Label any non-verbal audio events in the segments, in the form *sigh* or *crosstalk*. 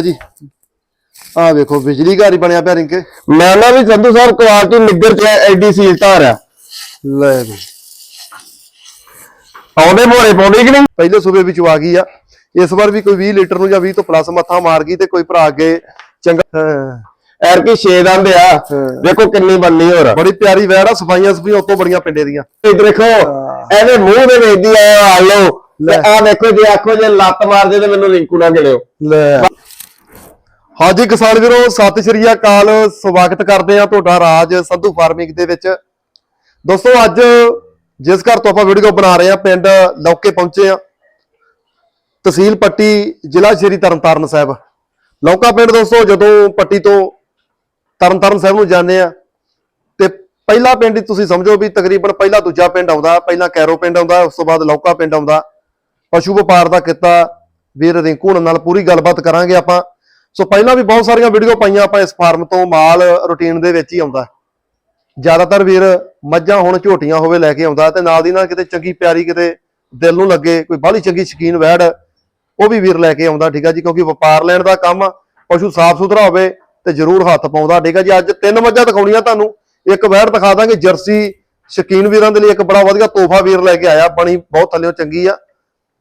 ਜੀ ਆ ਵੇਖੋ ਬਿਜਲੀ ਘਰ ਹੀ ਬਣਿਆ ਪਿਆ ਰਿੰਕੇ। ਮੈਂ ਨਾ ਵੀ ਸੰਧੂ ਸਾਹਿਬ ਕੁਆਲਿਟੀ ਨਿੱਗਰ ਚ ਐਡੀ ਸੀਲ ਧਾਰ ਆ। ਲੈ ਵੀ। ਆਉਂਦੇ ਮੋੜੇ ਪਾਉਂਦੀ ਕਿ ਨਹੀਂ? ਪਹਿਲੇ ਸੂਬੇ ਵਿੱਚ ਆ ਗਈ ਆ। ਇਸ ਵਾਰ ਵੀ ਕੋਈ 20 ਲੀਟਰ ਨੂੰ ਜਾਂ 20 ਤੋਂ ਪਲੱਸ ਮੱਥਾ ਮਾਰ ਗਈ ਤੇ ਕੋਈ ਭਰਾ ਅੱਗੇ ਚੰਗਾ ਐਰ ਕੀ ਛੇ ਦੰਦ ਆ। ਦੇਖੋ ਕਿੰਨੀ ਬੰਨੀ ਹੋਰ। ਬੜੀ ਪਿਆਰੀ ਵੈੜ ਆ ਸਫਾਈਆਂ ਸਫਾਈਆਂ ਉਤੋਂ ਬੜੀਆਂ ਪਿੰਡੇ ਦੀਆਂ। ਇਹ ਦੇਖੋ ਇਹਦੇ ਮੂੰਹ ਦੇ ਵਿੱਚ ਦੀ ਆ ਆ ਲੋ ਤੇ ਲੈ। ਆ ਦੇਖੋ ਜੇ ਆਖੋ ਜੇ ਲੱਤ ਮਾਰਦੇ ਤੇ ਮੈਨੂੰ ਰਿੰਕੂ ਨਾ ਗਿਲਿਓ ਲੈ। ਹਾਂਜੀ ਕਿਸਾਨ ਵੀਰੋ, ਸਤਿ ਸ਼੍ਰੀ ਅਕਾਲ। ਸਵਾਗਤ ਕਰਦੇ ਆ ਤੁਹਾਡਾ ਰਾਜ ਸੰਧੂ ਫਾਰਮਿੰਗ ਦੇ ਵਿੱਚ। ਦੋਸਤੋ, ਅੱਜ ਜਿਸ ਘਰ ਤੋਂ ਆਪਾਂ ਵੀਡੀਓ ਬਣਾ ਰਹੇ ਆ ਪਿੰਡ ਲੌਕੇ ਪਹੁੰਚੇ ਆ ਤਹਿਸੀਲ ਪੱਟੀ, ਜ਼ਿਲ੍ਹਾ ਸ਼੍ਰੀ ਤਰਨਤਾਰਨ ਸਾਹਿਬ। ਲੌਕਾ ਪਿੰਡ ਦੋਸਤੋ, ਜਦੋਂ ਪੱਟੀ ਤੋਂ ਤਰਨਤਾਰਨ ਸਾਹਿਬ ਨੂੰ ਜਾਂਦੇ ਆ ਤੇ ਪਹਿਲਾ ਪਿੰਡ ਤੁਸੀਂ ਸਮਝੋ ਵੀ ਤਕਰੀਬਨ ਪਹਿਲਾ ਦੂਜਾ ਪਿੰਡ ਆਉਂਦਾ, ਪਹਿਲਾਂ ਕੈਰੋ ਪਿੰਡ ਆਉਂਦਾ, ਉਸ ਤੋਂ ਬਾਅਦ ਲੌਕਾ ਪਿੰਡ ਆਉਂਦਾ। ਪਸ਼ੂ ਵਪਾਰ ਦਾ ਕਿੱਤਾ, ਵੀਰ ਰਿੰਕੂ ਨਾਲ ਪੂਰੀ ਗੱਲਬਾਤ ਕਰਾਂਗੇ ਆਪਾਂ। ਸੋ ਪਹਿਲਾਂ ਵੀ ਬਹੁਤ ਸਾਰੀਆਂ ਵੀਡੀਓ ਪਾਈਆਂ ਆਪਾਂ ਇਸ ਫਾਰਮ ਤੋਂ, ਮਾਲ ਰੂਟੀਨ ਦੇ ਵਿੱਚ ਹੀ ਆਉਂਦਾ। ਜ਼ਿਆਦਾਤਰ ਵੀਰ ਮੱਝਾਂ ਹੁਣ ਝੋਟੀਆਂ ਹੋਵੇ ਲੈ ਕੇ ਆਉਂਦਾ ਤੇ ਨਾਲ ਦੀ ਨਾਲ ਕਿਤੇ ਚੰਗੀ ਪਿਆਰੀ ਕਿਤੇ ਦਿਲ ਨੂੰ ਲੱਗੇ, ਕੋਈ ਬਾਹਲੀ ਚੰਗੀ ਸ਼ਕੀਨ ਵੈੜ, ਉਹ ਵੀ ਵੀਰ ਲੈ ਕੇ ਆਉਂਦਾ, ਠੀਕ ਆ ਜੀ? ਕਿਉਂਕਿ ਵਪਾਰ ਲੈਣ ਦਾ ਕੰਮ ਆ ਪਸ਼ੂ ਸਾਫ਼ ਸੁਥਰਾ ਹੋਵੇ ਤੇ ਜ਼ਰੂਰ ਹੱਥ ਪਾਉਂਦਾ, ਠੀਕ ਆ ਜੀ? ਅੱਜ ਤਿੰਨ ਮੱਝਾਂ ਦਿਖਾਉਣੀਆਂ ਤੁਹਾਨੂੰ। ਇੱਕ ਵੈੜ ਦਿਖਾ ਦਾਂਗੇ, ਜਰਸੀ ਸ਼ਕੀਨ ਵੀਰਾਂ ਦੇ ਲਈ ਇੱਕ ਬੜਾ ਵਧੀਆ ਤੋਹਫਾ ਵੀਰ ਲੈ ਕੇ ਆਇਆ, ਬਣੀ ਬਹੁਤ ਥੱਲਿਓ ਚੰਗੀ ਆ।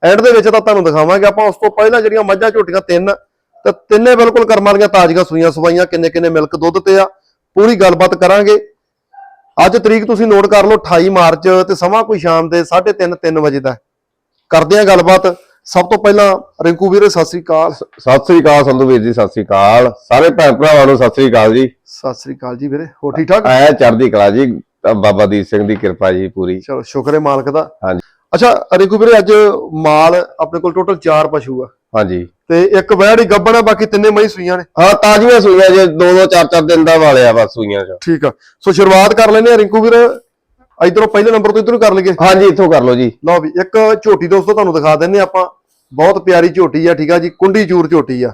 ਐਂਡ ਦੇ ਵਿੱਚ ਤਾਂ ਤੁਹਾਨੂੰ ਦਿਖਾਵਾਂਗੇ ਆਪਾਂ, ਉਸ ਤੋਂ ਪਹਿਲਾਂ ਜਿਹੜੀਆਂ ਮੱਝਾਂ ਝੋਟੀਆਂ ਤਿੰਨ ਤੇ ਤਿੰਨੇ ਬਿਲਕੁਲ ਕਰਮਾਂ ਵਾਲੀਆਂ ਤਾਜ਼ੀਆਂ ਸੂਈਆਂ ਸਵਾਈਆਂ ਕਿੰਨੇ ਕਿੰਨੇ ਮਿਲਕ ਦੁੱਧ ਤੇ ਆ ਪੂਰੀ ਗੱਲਬਾਤ ਕਰਾਂਗੇ। ਅੱਜ ਤਰੀਕ ਤੁਸੀਂ ਨੋਟ ਕਰ ਲਓ 28 ਮਾਰਚ ਤੇ ਸਮਾਂ ਕੋਈ ਸ਼ਾਮ ਦੇ 3:30 3 ਵਜੇ ਦਾ। ਕਰਦੇ ਆ ਗੱਲਬਾਤ। ਸਭ ਤੋਂ ਪਹਿਲਾਂ ਰਿੰਕੂ ਵੀਰੇ ਸਤਿ ਸ੍ਰੀ ਅਕਾਲ। ਸਤਿ ਸ੍ਰੀ ਅਕਾਲ ਸੰਧੂ ਵੀਰ ਜੀ ਸਤਿ ਸ੍ਰੀ ਅਕਾਲ। ਸਾਰੇ ਭੈਣ ਭਰਾਵਾਂ ਨੂੰ ਸਤਿ ਸ੍ਰੀ ਅਕਾਲ ਜੀ। ਸਤਿ ਸ੍ਰੀ ਅਕਾਲ ਜੀ ਵੀਰੇ ਹੋ ਠੀਕ ਠਾਕ? ਆਇਆ ਚੜ੍ਹਦੀ ਕਲਾ ਜੀ ਬਾਬਾ ਦੀਪ ਸਿੰਘ ਦੀ ਕਿਰਪਾ ਜੀ ਪੂਰੀ। ਚਲੋ ਸ਼ੁਕਰ ਹੈ ਮਾਲਕ ਦਾ। ਹਾਂਜੀ। ਅੱਛਾ ਰਿੰਕੂ ਵੀਰੇ ਅੱਜ ਮਾਲ ਆਪਣੇ ਕੋਲ ਟੋਟਲ 4 ਪਸ਼ੂ ਆ। ਹਾਂਜੀ। ਤੇ ਇੱਕ ਵੈੜ ਹੀ ਗੱਬਣ ਆ ਬਾਕੀ ਤਿੰਨੇ ਮਈ ਸੂਈਆਂ ਨੇ। ਹਾਂ ਤਾਜ਼ੀਆਂ ਸੂਈਆਂ ਜੇ ਦੋ ਦੋ ਚਾਰ ਚਾਰ ਦਿਨ ਦਾ ਵਾਲੇ ਆ ਬਸ ਸੂਈਆਂ ਚ। ਠੀਕ ਆ। ਸੋ ਸ਼ੁਰੂਆਤ ਕਰ ਲੈਨੇ ਆ ਰਿੰਕੂ ਵੀਰ। ਇਧਰੋਂ ਪਹਿਲੇ ਨੰਬਰ ਤੋਂ ਇਧਰੋਂ ਕਰ ਲਈਏ। ਹਾਂਜੀ ਇੱਥੋਂ ਕਰ ਲਓ ਜੀ। ਲਓ ਵੀ ਇੱਕ ਝੋਟੀ ਦੋਸਤੋ ਤੁਹਾਨੂੰ ਦਿਖਾ ਦਿੰਨੇ ਆਪਾਂ। ਬਹੁਤ ਪਿਆਰੀ ਝੋਟੀ ਆ ਠੀਕ ਆ ਜੀ। ਕੁੰਡੀ ਚੂਰ ਝੋਟੀ ਆ।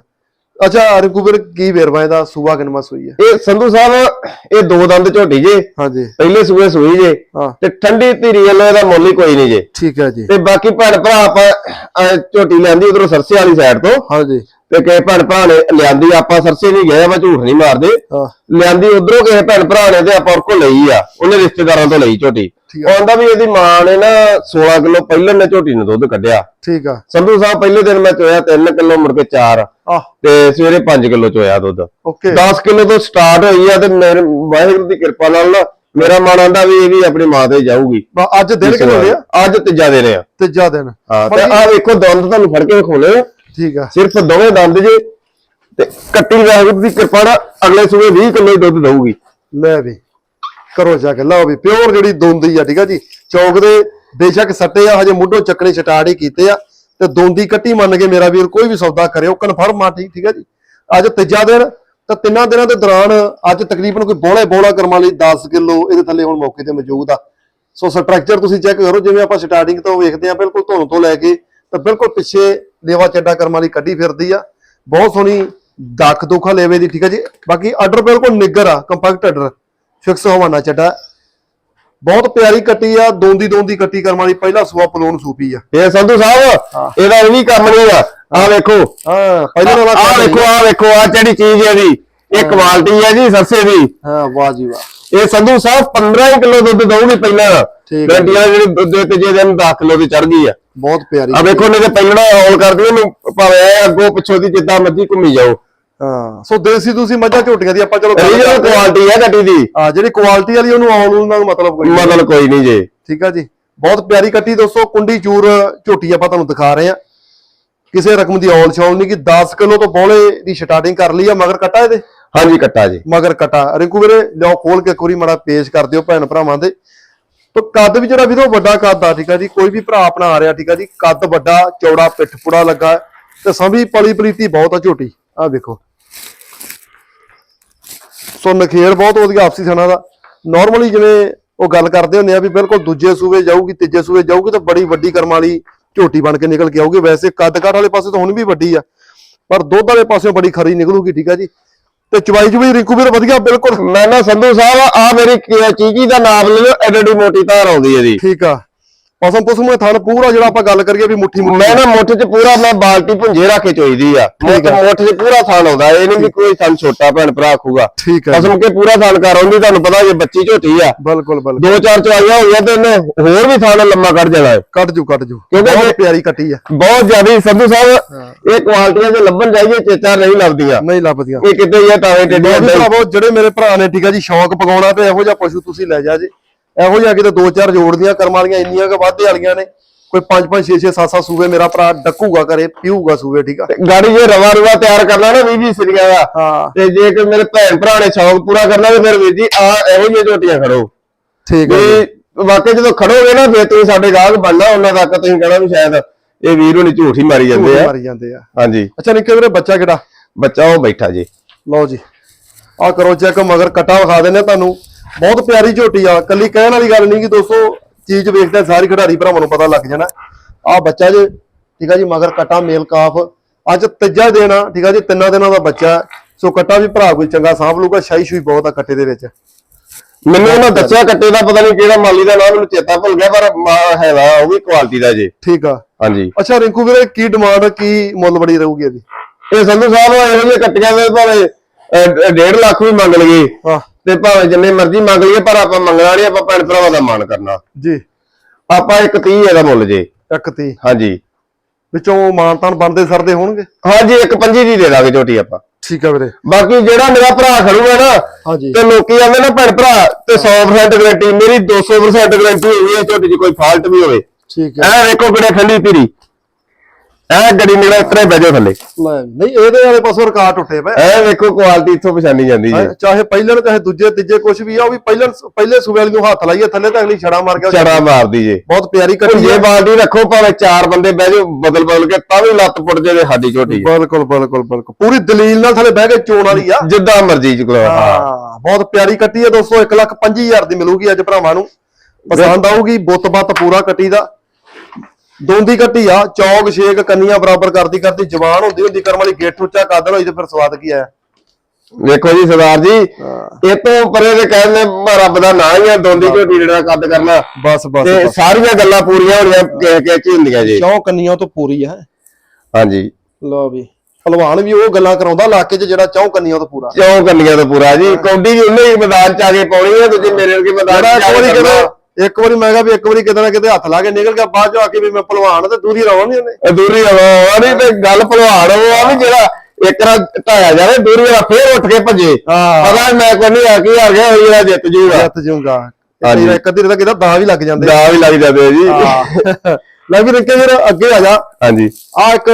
ਅੱਛਾ ਰਿੰਕੂ ਵੀਰ ਕੀ ਵੇਰਵਾ ਇਹਦਾ? ਸੂਆ ਕਿਨਮਾ ਸੂਈ ਆ ਇਹ ਸੰਧੂ ਸਾਹਿਬ ਇਹ ਦੋ ਦੰਦ ਝੋਟੀ ਜੇ। ਹਾਂਜੀ। ਪਹਿਲੇ ਸੂਏ ਸੂਈ ਜੇ। ਹਾਂ। ਤੇ ਠੰਡੀ ਧੀਰੀ ਵੱਲੋਂ ਇਹਦਾ ਮੁੱਲ ਹੀ ਕੋਈ ਨਹੀਂ ਜੇ। ਠੀਕ ਹੈ ਜੀ। ਤੇ ਬਾਕੀ ਭੈਣ ਭਰਾ ਆਪਾਂ ਝੋਟੀ ਲੈਂਦੀ ਉਧਰੋਂ ਸਰਸੇ ਵਾਲੀ ਸਾਈਡ ਤੋਂ। ਹਾਂਜੀ। ਤੇ ਕਿਸੇ ਭੈਣ ਭਰਾ ਨੇ ਲਿਆਂਦੀ ਆਪਾਂ ਸਰਸੇ ਨਹੀਂ ਗਏ ਆਪਾਂ ਝੂਠ ਨਹੀਂ ਮਾਰਦੇ। ਲਿਆਂਦੀ ਉਧਰੋਂ ਕਿਸੇ ਭੈਣ ਭਰਾ ਨੇ ਤੇ ਆਪਾਂ ਕੋਲ ਲਈ ਆ। ਉਹਨੇ ਰਿਸ਼ਤੇਦਾਰਾਂ ਤੋਂ ਲਈ ਝੋਟੀ। ਆਂਦਾ ਵੀ ਇਹਦੀ ਮਾਂ ਨੇ ਨਾ 16 ਕਿਲੋ ਪਹਿਲਾਂ ਨੇ ਝੋਟੀ ਨੂੰ ਦੁੱਧ ਕੱਢਿਆ। ਠੀਕ ਆ। ਸੰਧੂ ਸਾਹਿਬ ਪਹਿਲੇ ਦਿਨ ਮੈਂ ਚੋਇਆ 3 ਕਿਲੋ ਮੁੜ ਕੇ 4 ਆਹ। ਤੇ ਸਵੇਰੇ 5 ਕਿਲੋ ਚੋਇਆ ਦੁੱਧ। ਓਕੇ। 10 ਕਿਲੋ ਤੋਂ ਸਟਾਰਟ ਹੋਈ ਆ ਤੇ ਮੇਰੇ ਵਾਹਿਗੁਰੂ ਦੀ ਕਿਰਪਾ ਨਾਲ ਨਾ ਮੇਰਾ ਮਨ ਆਂਦਾ ਵੀ ਇਹ ਵੀ ਆਪਣੀ ਮਾਂ ਤੇ ਜਾਊਗੀ। ਅੱਜ ਦਿਨ ਹੋਏ ਆ? ਅੱਜ ਤੀਜਾ ਦਿਨ ਆ। ਤੀਜਾ ਦਿਨ। ਹਾਂ ਤੇ ਆ ਵੇਖੋ ਦੰਦ ਤੁਹਾਨੂੰ ਫੜ ਕੇ ਆ। ਠੀਕ ਆ। ਸਿਰਫ ਦੋਵੇਂ ਦੰਦ ਜੇ ਤੇ ਕੱਟੀ ਵਾਹਿਗੁਰੂ ਦੀ ਕਿਰਪਾ ਨਾਲ ਅਗਲੇ ਸੂਏ 20 ਕਿਲੋ ਦੁੱਧ ਦਊਗੀ। ਲੈ ਵੀ ਕਰੋ ਜਾ ਕੇ ਲਓ ਵੀ ਪਿਓਰ ਜਿਹੜੀ ਦੋਂਦੀ ਆ ਠੀਕ ਆ ਜੀ। ਚੌਕ ਦੇ ਬੇਸ਼ੱਕ ਸੱਟੇ ਆ ਹਜੇ ਮੁੱਢੋਂ ਚੱਕਣੇ ਹੀ ਕੀਤੇ ਆ। ਤੇ ਦੋਂਦੀ ਕੱਟੀ ਮੰਨ ਕੇ ਮੇਰਾ ਵੀਰ ਕੋਈ ਵੀ ਸੌਦਾ ਕਰਿਓ ਕਨਫਰਮ ਆ ਠੀਕ ਠੀਕ ਆ ਜੀ। ਅੱਜ ਤੀਜਾ ਦਿਨ ਤਾਂ ਤਿੰਨਾਂ ਦਿਨਾਂ ਦੇ ਦੌਰਾਨ ਅੱਜ ਤਕਰੀਬਨ ਕੋਈ ਬੋਲੇ ਬੋਲਾ ਕਰਮਾਂ ਲਈ 10 ਕਿਲੋ ਇਹਦੇ ਥੱਲੇ ਹੁਣ ਮੌਕੇ ਤੇ ਮੌਜੂਦ ਆ। ਸੋ ਸਟਰਕਚਰ ਤੁਸੀਂ ਚੈੱਕ ਕਰੋ ਜਿਵੇਂ ਆਪਾਂ ਸਟਾਰਟਿੰਗ ਤੋਂ ਵੇਖਦੇ ਆ ਬਿਲਕੁਲ ਧੁਨ ਤੋਂ ਲੈ ਕੇ ਤਾਂ ਬਿਲਕੁਲ ਪਿੱਛੇ ਲੇਵਾ ਚੱਡਾ ਕਰਮਾਂ ਲਈ ਕੱਢੀ ਫਿਰਦੀ ਆ। ਬਹੁਤ ਸੋਹਣੀ ਦੱਖ ਦੁੱਖਾ ਲੇਵੇ ਦੀ ਠੀਕ ਆ ਜੀ? ਬਾਕੀ ਆਰਡਰ ਬਿਲਕੁਲ ਨਿੱਗਰ ਆ ਕੰਪੈਕਟ ਆਰਡਰ ਫਿਕਸ ਹਵਾਨਾ ਚੱਡਾ। ਬਹੁਤ ਪਿਆਰੀ ਕੱਟੀ ਆ ਦੋਂਦੀ ਦੋਂਦੀ ਕੱਟੀ ਕਰਮ ਵਾਲੀ ਪਹਿਲਾ ਸੂਆ ਪਲੋਨ ਸੂਪੀ ਆ। ਇਹ ਸੰਧੂ ਸਾਹਿਬ ਇਹਦਾ ਇਹ ਵੀ ਕੰਮ ਨਹੀਂ ਆ। ਆ ਵੇਖੋ। ਹਾਂ ਪਹਿਲਾਂ ਆ ਵੇਖੋ ਆ ਵੇਖੋ ਆ ਜਿਹੜੀ ਚੀਜ਼ ਹੈ ਜੀ ਇਹ ਕੁਆਲਿਟੀ ਹੈ ਜੀ ਸਰਸੇ ਦੀ। ਹਾਂ ਵਾਹ ਜੀ ਵਾਹ। ਇਹ ਸੰਧੂ ਸਾਹਿਬ 15 ਕਿਲੋ ਦੁੱਧ ਦਊਗੀ ਪਹਿਲਾਂ। ਹੈ। ਗਰੰਟੀਆਂ ਜਿਹੜੀ ਦੁੱਧ ਦੇ ਤੀਜੇ ਦਿਨ 10 ਕਿਲੋ ਦੀ ਚੜ ਗਈ ਆ। ਬਹੁਤ ਪਿਆਰੀ ਆ ਵੇਖੋ ਨੇ ਤੇ ਪਹਿਲਣਾ ਹੌਲ ਕਰਦੀ ਉਹਨੂੰ ਭਾਵੇਂ ਐ ਅੱਗੋਂ ਪਿੱਛੋਂ ਦੀ ਜਿੱਦਾਂ ਮਰਜ਼ੀ ਘੁੰਮੀ ਜਾਓ। ਹਾਂ ਸੋ ਦੇਸੀ ਤੁਸੀਂ ਮੱਝਾਂ ਝੋਟੀਆਂ ਦੀ ਆਪਾਂ ਚਲੋ ਰੀਜਨਲ। ਕੁਆਲਿਟੀ ਹੈ। ਗੱਡੀ ਦੀ। ਹਾਂ ਜਿਹੜੀ ਕੁਆਲਿਟੀ ਵਾਲੀ ਉਹਨੂੰ ਆਉਣ ਨੂੰ ਨਾਲ ਮਤਲਬ ਕੋਈ ਨਹੀਂ। ਮਤਲਬ ਕੋਈ ਨਹੀਂ ਜੇ। ਠੀਕ ਆ ਜੀ। ਬਹੁਤ ਪਿਆਰੀ ਕੱਟੀ ਦੋਸਤੋ ਕੁੰਡੀ ਚੂਰ ਝੋਟੀ ਆਪਾਂ ਤੁਹਾਨੂੰ ਦਿਖਾ ਰਹੇ ਆ ਕਿਸੇ ਰਕਮ ਦੀ ਔਲ ਛੌਲ ਨਹੀਂ ਕਿ 10 ਕਿਲੋ ਤੋਂ ਬੋਲੇ ਦੀ ਸਟਾਰਟਿੰਗ ਕਰ ਲਈ ਆ ਮਗਰ ਕਟਾ ਇਹਦੇ? ਹਾਂਜੀ ਕੱਟਾ ਜੀ। ਮਗਰ ਕਟਾ। ਰਿੰਕੂ ਵੀਰੇ ਲਿਓ ਖੋਲ ਕੇ ਇੱਕ ਵਾਰੀ ਮਾੜਾ ਪੇਸ਼ ਕਰ ਦਿਓ ਭੈਣ ਭਰਾਵਾਂ ਦੇ। ਤੋ ਕੱਦ ਵੀ ਜਿਹੜਾ ਵੀਰੋ ਵੱਡਾ ਕੱਦ ਆ, ਠੀਕ ਆ ਜੀ, ਕੋਈ ਵੀ ਭਰਾ ਆਪਣਾ ਆ ਰਿਹਾ, ਠੀਕ ਆ ਜੀ, ਕੱਦ ਵੱਡਾ, ਚੌੜਾ ਪਿੱਠ ਪੁੜਾ ਲੱਗਾ, ਤੇ ਸੰਭੀ ਪਲੀ ਪਲੀਤੀ ਬਹੁਤ ਆ ਝੋਟੀ ਆ ਦੇਖੋ। ਸੋ ਨਖੇੜ ਬਹੁਤ ਵਧੀਆ ਆਪਸੀ ਥਣਾ ਦਾ। ਨਾਰਮਲੀ ਜਿਵੇਂ ਉਹ ਗੱਲ ਕਰਦੇ ਹੁੰਦੇ ਆ ਵੀ ਬਿਲਕੁਲ ਦੂਜੇ ਸੂਵੇ ਜਾਊਗੀ, ਤੀਜੇ ਸੂਵੇ ਜਾਊਗੀ, ਤਾਂ ਬੜੀ ਵੱਡੀ ਕਰਮ ਵਾਲੀ ਝੋਟੀ ਬਣ ਕੇ ਨਿਕਲ ਕੇ ਆਊਗੀ। ਵੈਸੇ ਕੱਦ ਕਾਠ ਵਾਲੇ ਪਾਸੇ ਤਾਂ ਹੁਣ ਵੀ ਵੱਡੀ ਆ, ਪਰ ਦੁੱਧ ਵਾਲੇ ਪਾਸਿਓਂ ਬੜੀ ਖਰੀ ਨਿਕਲੂਗੀ, ਠੀਕ ਆ ਜੀ। ਤੇ ਚਵਾਈ ਚਵਾਈ ਰਿੰਕੂ ਵੀਰ ਵਧੀਆ ਬਿਲਕੁਲ। ਮੈਂ ਨਾ ਸੰਧੂ ਸਾਹਿਬ ਆ ਮੇਰੀ ਕੀ- ਚੀਜੀ ਦਾ ਨਾਮ ਲੈ ਲਓ ਐਡੀ ਮੋਟੀ ਧਾਰ ਆਉਂਦੀ ਹੈ ਜੀ। ਠੀਕ ਆ। ਪਸਮ ਪਸਮ ਦੇ ਥਣ ਪੂਰਾ ਜਿਹੜਾ ਆਪਾਂ ਗੱਲ ਕਰੀਏ ਵੀ ਮੁੱਠੀ ਮੁੱਠੀ ਮੈਂ ਨਾ ਮੁੱਠ 'ਚ ਪੂਰਾ ਮੈਂ ਬਾਲਟੀ ਭੁੰਜੇ ਰੱਖ ਕੇ ਚੋਈਦੀ ਆ। ਮੁੱਠ ਮੁੱਠ 'ਚ ਪੂਰਾ ਥਣ ਆਉਂਦਾ ਇਹ ਨਹੀਂ ਵੀ ਕੋਈ ਥਣ ਛੋਟਾ ਭੈਣ ਭਰਾ ਆਖੂਗਾ। ਠੀਕ ਹੈ ਜੀ। ਕਸਮ ਕੇ ਪੂਰਾ ਥਣ ਕਰ ਆਉਂਦੀ ਤੁਹਾਨੂੰ ਪਤਾ ਜੇ ਬੱਚੀ ਝੋਟੀ ਆ। ਬਿਲਕੁਲ ਬਿਲਕੁਲ। ਦੋ ਚਾਰ ਚਵਾਈਆਂ ਹੋਈਆਂ ਤੇ ਇਹਨੇ ਹੋਰ ਵੀ ਥਣ ਲੰਮਾ ਕੱਢ ਜਾਣਾ ਹੈ। ਕੱਟ ਜੂ ਕੱਟ ਜੂ। ਕਿਉਂਕਿ ਬਹੁਤ ਇਹ- ਪਿਆਰੀ ਕੱਟੀ ਆ। ਬਹੁਤ ਜ਼ਿਆਦਾ ਸੰਧੂ ਸਾਹਿਬ ਇਹ ਕੁਆਲਟੀਆਂ ਜੇ ਲੱਭਣ ਜਾਈਏ ਚੇਚਾ ਨਹੀਂ ਲੱਭਦੀਆਂ। ਨਹੀਂ ਲੱਭਦੀਆਂ। ਇਹ ਕਿਤੇ ਹੀ ਆ ਤਾਵੇਂ ਟੇਡੇ ਲਓ ਜੀ ਏਦਾਂ ਹੀ। ਭਰਾਵੋ ਜਿਹੜੇ ਮੇਰੇ ਭਰਾ ਨੇ ਠੀਕ ਆ ਜੀ ਸ਼ੌਂਕ ਪਗਾਉਣਾ ਤੇ ਇਹੋ ਜਿਹਾ ਪਸ਼ੂ ਤੁਸੀਂ ਲੈ ਜਾ ਜੀ। ਇਹੋ ਜਿਹਾ ਕਿਤੇ ਦੋ ਚਾਰ ਜੋੜਦੀਆਂ ਕਰਮ ਵਾਲੀਆਂ ਇੰਨੀਆਂ ਕੁ ਵਾਧੇ ਵਾਲੀਆਂ ਨੇ ਕੋਈ 5 5 6 6 7 7 ਸੂਵੇ ਮੇਰਾ ਭਰਾ ਡੱਕੂਗਾ ਕਰੇ ਪੀਊਗਾ ਸੂਵੇ ਠੀਕ ਆ? ਗਾੜੀ ਜੇ ਰਵਾ ਰਵਾ ਤਿਆਰ ਕਰਨਾ ਨਾ ਵੀਹ ਵੀਹ ਸਰੀਆ ਦਾ ਹਾਂ। ਤੇ ਜੇ ਕਿ ਮੇਰੇ ਭੈਣ ਭਰਾ ਨੇ ਸ਼ੌਕ ਪੂਰਾ ਕਰਨਾ ਤੇ ਫਿਰ ਵੀਰ ਜੀ ਆ ਇਹੋ ਜਿਹੀਆਂ ਝੋਟੀਆਂ ਖੜੋ। ਠੀਕ ਜੀ। ਵੀ ਵਾਕਈ ਜਦੋਂ ਖੜੋਗੇ ਨਾ ਫਿਰ ਤੁਸੀਂ ਸਾਡੇ ਗਾਹਕ ਬਣਨਾ ਉਹਨਾਂ ਤੱਕ ਤੁਸੀਂ ਕਹਿਣਾ ਵੀ ਸ਼ਾਇਦ ਇਹ ਵੀਰ ਹੁਣੀ ਝੂਠ ਹੀ ਮਾਰੀ ਜਾਂਦੇ ਆ। ਮਾਰੀ ਜਾਂਦੇ ਆ। ਹਾਂਜੀ। ਅੱਛਾ ਨਿੱਕੇ ਵੀਰੇ ਬੱਚਾ ਕਿਹੜਾ? ਬੱਚਾ ਉਹ ਬੈਠਾ ਜੀ। ਲਓ ਜੀ। ਆ ਕਰੋ ਚੈੱਕ ਮਗਰ ਕਟਾ ਵਿਖਾ ਆ ਤੁਹਾਨੂੰ। ਬਹੁਤ ਪਿਆਰੀ ਝੋਟੀ ਆ। ਕੱਲੀ ਕਹਿਣ ਵਾਲੀ ਗੱਲ ਨਹੀਂ ਕਿ ਦੋਸਤੋ ਚੀਜ਼ ਵੇਖਦੇ ਸਾਰੀ ਖਿਡਾਰੀ ਭਰਾਵਾਂ ਨੂੰ ਪਤਾ ਲੱਗ ਜਾਣਾ। ਆ ਬੱਚਾ ਜੇ ਠੀਕ ਆ ਜੀ ਮਗਰ ਕਟਾ ਮੇਲ ਕਾਫ। ਅੱਜ ਤੀਜਾ ਦਿਨ ਆ ਠੀਕ ਆ ਜੀ ਤਿੰਨਾਂ ਦਿਨਾਂ ਦਾ ਬੱਚਾ। ਸੋ ਕਟਾ ਵੀ ਭਰਾ ਕੋਈ ਚੰਗਾ ਸਾਂਭ ਲੂਗਾ ਸ਼ਾਈ ਸ਼ੂਈ ਬਹੁਤ ਆ ਕੱਟੇ ਦੇ ਵਿੱਚ। ਮੈਨੂੰ ਉਹਨਾਂ ਦੱਸਿਆ ਕੱਟੇ ਦਾ ਪਤਾ ਨਹੀਂ ਕਿਹੜਾ ਮਾਲੀ ਦਾ ਨਾਮ ਮੈਨੂੰ ਚੇਤਾ ਭੁੱਲ ਗਿਆ ਪਰ ਹੈਗਾ ਉਹ ਵੀ ਕੁਆਲਿਟੀ ਦਾ ਜੀ। ਠੀਕ ਆ। ਹਾਂਜੀ। ਅੱਛਾ ਰਿੰਕੂ ਵੀਰੇ ਕੀ ਡਿਮਾਂਡ ਕੀ ਮੁੱਲ ਬੜੀ ਰਹੂਗੀ ਇਹਦੀ? ਇਹ ਸੰਧੂ ਸਾਹਿਬ ਇਹੋ ਜਿਹੇ ਕੱਟੀਆਂ ਦੇ ਭਾਵੇਂ 1.5 ਲੱਖ ਵੀ ਮੰਗ ਹਾਂ ਤੇ ਭਾਵੇਂ ਜਿੰਨੇ ਮਰਜ਼ੀ ਮੰਗ ਲਈਏ ਪਰ ਆਪਾਂ ਮੰਗਣਾ ਨਹੀਂ ਆਪਾਂ ਭੈਣ ਭਰਾਵਾਂ ਦਾ ਮਾਣ ਕਰਨਾ। ਜੀ। ਆਪਾਂ ਇੱਕ 30 ਇਹਦਾ ਮੁੱਲ ਜੇ। ਇੱਕ ਤੀ ਹਾਂਜੀ। ਵਿੱਚੋਂ ਮਾਨਤਾਨ ਬਣਦੇ ਸਰਦੇ ਹੋਣਗੇ? ਹਾਂਜੀ ਇੱਕ ਪੰਜੀ ਦੀ ਦੇ ਦਾਂਗੇ ਝੋਟੀ ਆਪਾਂ। ਠੀਕ ਆ ਵੀਰੇ। ਬਾਕੀ ਜਿਹੜਾ ਮੇਰਾ ਭਰਾ ਖੜੂਗਾ ਨਾ ਹਾਂਜੀ। ਤੇ ਲੋਕੀ ਆਂਦੇ ਨਾ ਭੈਣ ਭਰਾ ਤੇ 100% ਗਾਰੰਟੀ ਮੇਰੀ 200% ਗਾਰੰਟੀ ਹੋਈ ਹੈ ਝੋਟੀ 'ਚ ਕੋਈ ਫਾਲਟ ਵੀ ਹੋਵੇ। ਠੀਕ ਹੈ। ਐ ਵੇਖੋ ਕਿਹੜੇ ਠੰਡੀ ਧੀਰੀ ਐ ਗੱਡੀ ਨਿਕਲ ਉਤਰੇ ਬੈਜੋ ਥੱਲੇ। ਲੈ ਨਹੀਂ ਇਹਦੇ ਵਾਲੇ ਪਾਸੋਂ ਰਿਕਾਰਡ ਟੁੱਟੇ ਪਏ। ਐ ਵੇਖੋ ਕੁਆਲਿਟੀ ਇੱਥੋਂ ਪਛਾਣੀ ਜਾਂਦੀ ਜੀ। ਹੈਂ, ਚਾਹੇ ਪਹਿਲੇ ਚਾਹੇ ਦੂਜੇ ਤੀਜੇ ਕੁਝ ਵੀ ਆ ਉਹ ਵੀ ਪਹਿਲੇ ਪਹਿਲੇ ਸੂਬੇ ਵਾਲੀ ਨੂੰ ਹੱਥ ਲਾਈਏ ਥੱਲੇ ਤਾਂ ਅਗਲੀ ਛੜਾ ਮਾਰ ਗਿਆ ਚੜਾ ਮਾਰਦੀ ਜੇ। ਬਹੁਤ ਪਿਆਰੀ ਕੱਟੀ ਜੇ ਹੈ ਬਾਲਟੀ ਰੱਖੋ ਭਾਵੇਂ ਚਾਰ ਬੰਦੇ ਬਹਿ ਜਾਓ ਬਦਲ ਬਦਲ ਕੇ ਤਾਂ ਵੀ ਲੱਤ ਪੁੱਟ ਜੇ ਤੇ ਸਾਡੀ ਝੋਟੀ ਹੈ। ਬਿਲਕੁਲ ਬਿਲਕੁਲ ਬਿਲਕੁਲ। ਪੂਰੀ ਦਲੀਲ ਨਾਲ ਥੱਲੇ ਬਹਿ ਕੇ ਚੋਣ ਵਾਲੀ ਆ। ਜਿੱਦਾਂ ਮਰਜ਼ੀ ਚ ਕੋਲ ਹਾਂ ਹਾਂ ਬਹੁਤ ਪਿਆਰੀ ਕੱਟੀ ਹੈ ਦੋਸਤੋ 1 ਲੱਖ 25000 ਦੀ ਮਿਲੂਗੀ ਅੱਜ ਭਰਾਵਾਂ ਨੂੰ। ਪਸੰਦ ਆਊਗੀ ਬੁੱਤ ਬੱਤ ਪੂਰਾ ਕੱਟੀ ਦਾ। ਦੋਂਦੀ ਕੱਟੀ ਆ ਚੌਕ ਛੇਕ ਕੰਨੀਆਂ ਬਰਾਬਰ ਕਰਦੀ ਕਰਦੀ ਜਵਾਨ ਹੁੰਦੀ ਹੁੰਦੀ ਕਰਮ ਵਾਲੀ ਗੇਟ ਉੱਚਾ ਕਾਦਲ ਹੋਈ ਤੇ ਫਿਰ ਸਵਾਦ ਕੀ ਆਇਆ ਵੇਖੋ ਜੀ ਸਰਦਾਰ ਜੀ ਇਹ ਤੋਂ ਪਰੇ ਦੇ ਕਹਿੰਦੇ ਰੱਬ ਦਾ ਨਾਂ ਹੀ ਆ ਦੋਂਦੀ ਝੋਟੀ ਜਿਹੜਾ ਕੱਦ ਕਰਨਾ। ਬਸ ਬਸ ਤੇ ਸਾਰੀਆਂ ਗੱਲਾਂ ਪੂਰੀਆਂ ਹੋਣੀਆਂ ਕਿਸੇ ਕਿਸੇ ਚ ਹੀ ਹੁੰਦੀਆਂ ਜੀ? ਚੌ ਕੰਨੀਆਂ ਤੋਂ ਪੂਰੀ ਹੈ ਹਾਂਜੀ। ਲਓ ਵੀ ਪਹਿਲਵਾਨ ਵੀ ਉਹ ਗੱਲਾਂ ਕਰਾਉਂਦਾ ਇਲਾਕੇ 'ਚ ਜਿਹੜਾ ਚੌ ਕੰਨੀਆਂ ਤੋਂ ਪੂਰਾ। ਕਿਉਂ ਕੰਨੀਆਂ ਤੋਂ ਪੂਰਾ ਜੀ ਕੌਡੀ ਵੀ ਉਹਨੇ ਹੀ ਮੈਦਾਨ ਚ ਆ ਕੇ ਪਾਉਣੀ ਹੈ ਤੁਸੀਂ ਮੇਰੇ ਵਰਗੇ ਮੈਦਾਨ ਚ ਆ ਕੇ ਇੱਕ ਵਾਰੀ ਮੈਂ ਕਿਹਾ ਵੀ ਇੱਕ ਵਾਰੀ ਕਿਤੇ ਨਾ ਕਿਤੇ ਹੱਥ ਲਾ ਕੇ ਨਿਕਲ ਗਿਆ ਬਾਅਦ 'ਚ ਆ ਕੇ ਵੀ ਮੈਂ ਪਹਿਲਵਾਨ ਤੇ ਦੂਰੀ ਰਵਾਂ ਨਹੀਂ ਉਹਨੇ ਦੂਰੀ ਆ ਨਹੀਂ ਤੇ ਗੱਲ ਭਲਵਾਨ ਉਹ ਆ ਵੀ ਜਿਹੜਾ ਇੱਕ ਰਾਂ ਢਾਇਆ ਜਾਵੇ ਦੂਰੀ ਵਾਲਾ ਫੇਰ ਉੱਠ ਕੇ ਭੱਜੇ। ਹਾਂ। ਪਤਾ ਨੀ ਮੈਂ ਕੋਈ ਨਹੀਂ ਆ ਕੀ ਆ ਗਿਆ ਉਹ ਜਿਹੜਾ ਜਿੱਤ ਜੂਗਾ। ਜਿੱਤ ਜੂਗਾ। ਹਾਂਜੀ। ਇੱਕ ਅੱਧੀ ਦਾ ਕਿਦਾ ਦਾ ਵੀ ਲੱਗ ਜਾਂਦੇ। ਦਾ ਵੀ ਲੱਗ ਜਾਂਦੇ ਆ ਜੀ। ਹਾਂ। ਲੈ ਵੀ ਰਿੱਕੇ ਵੀਰ ਅੱਗੇ ਆ ਜਾ। ਹਾਂਜੀ। ਆ ਇੱਕ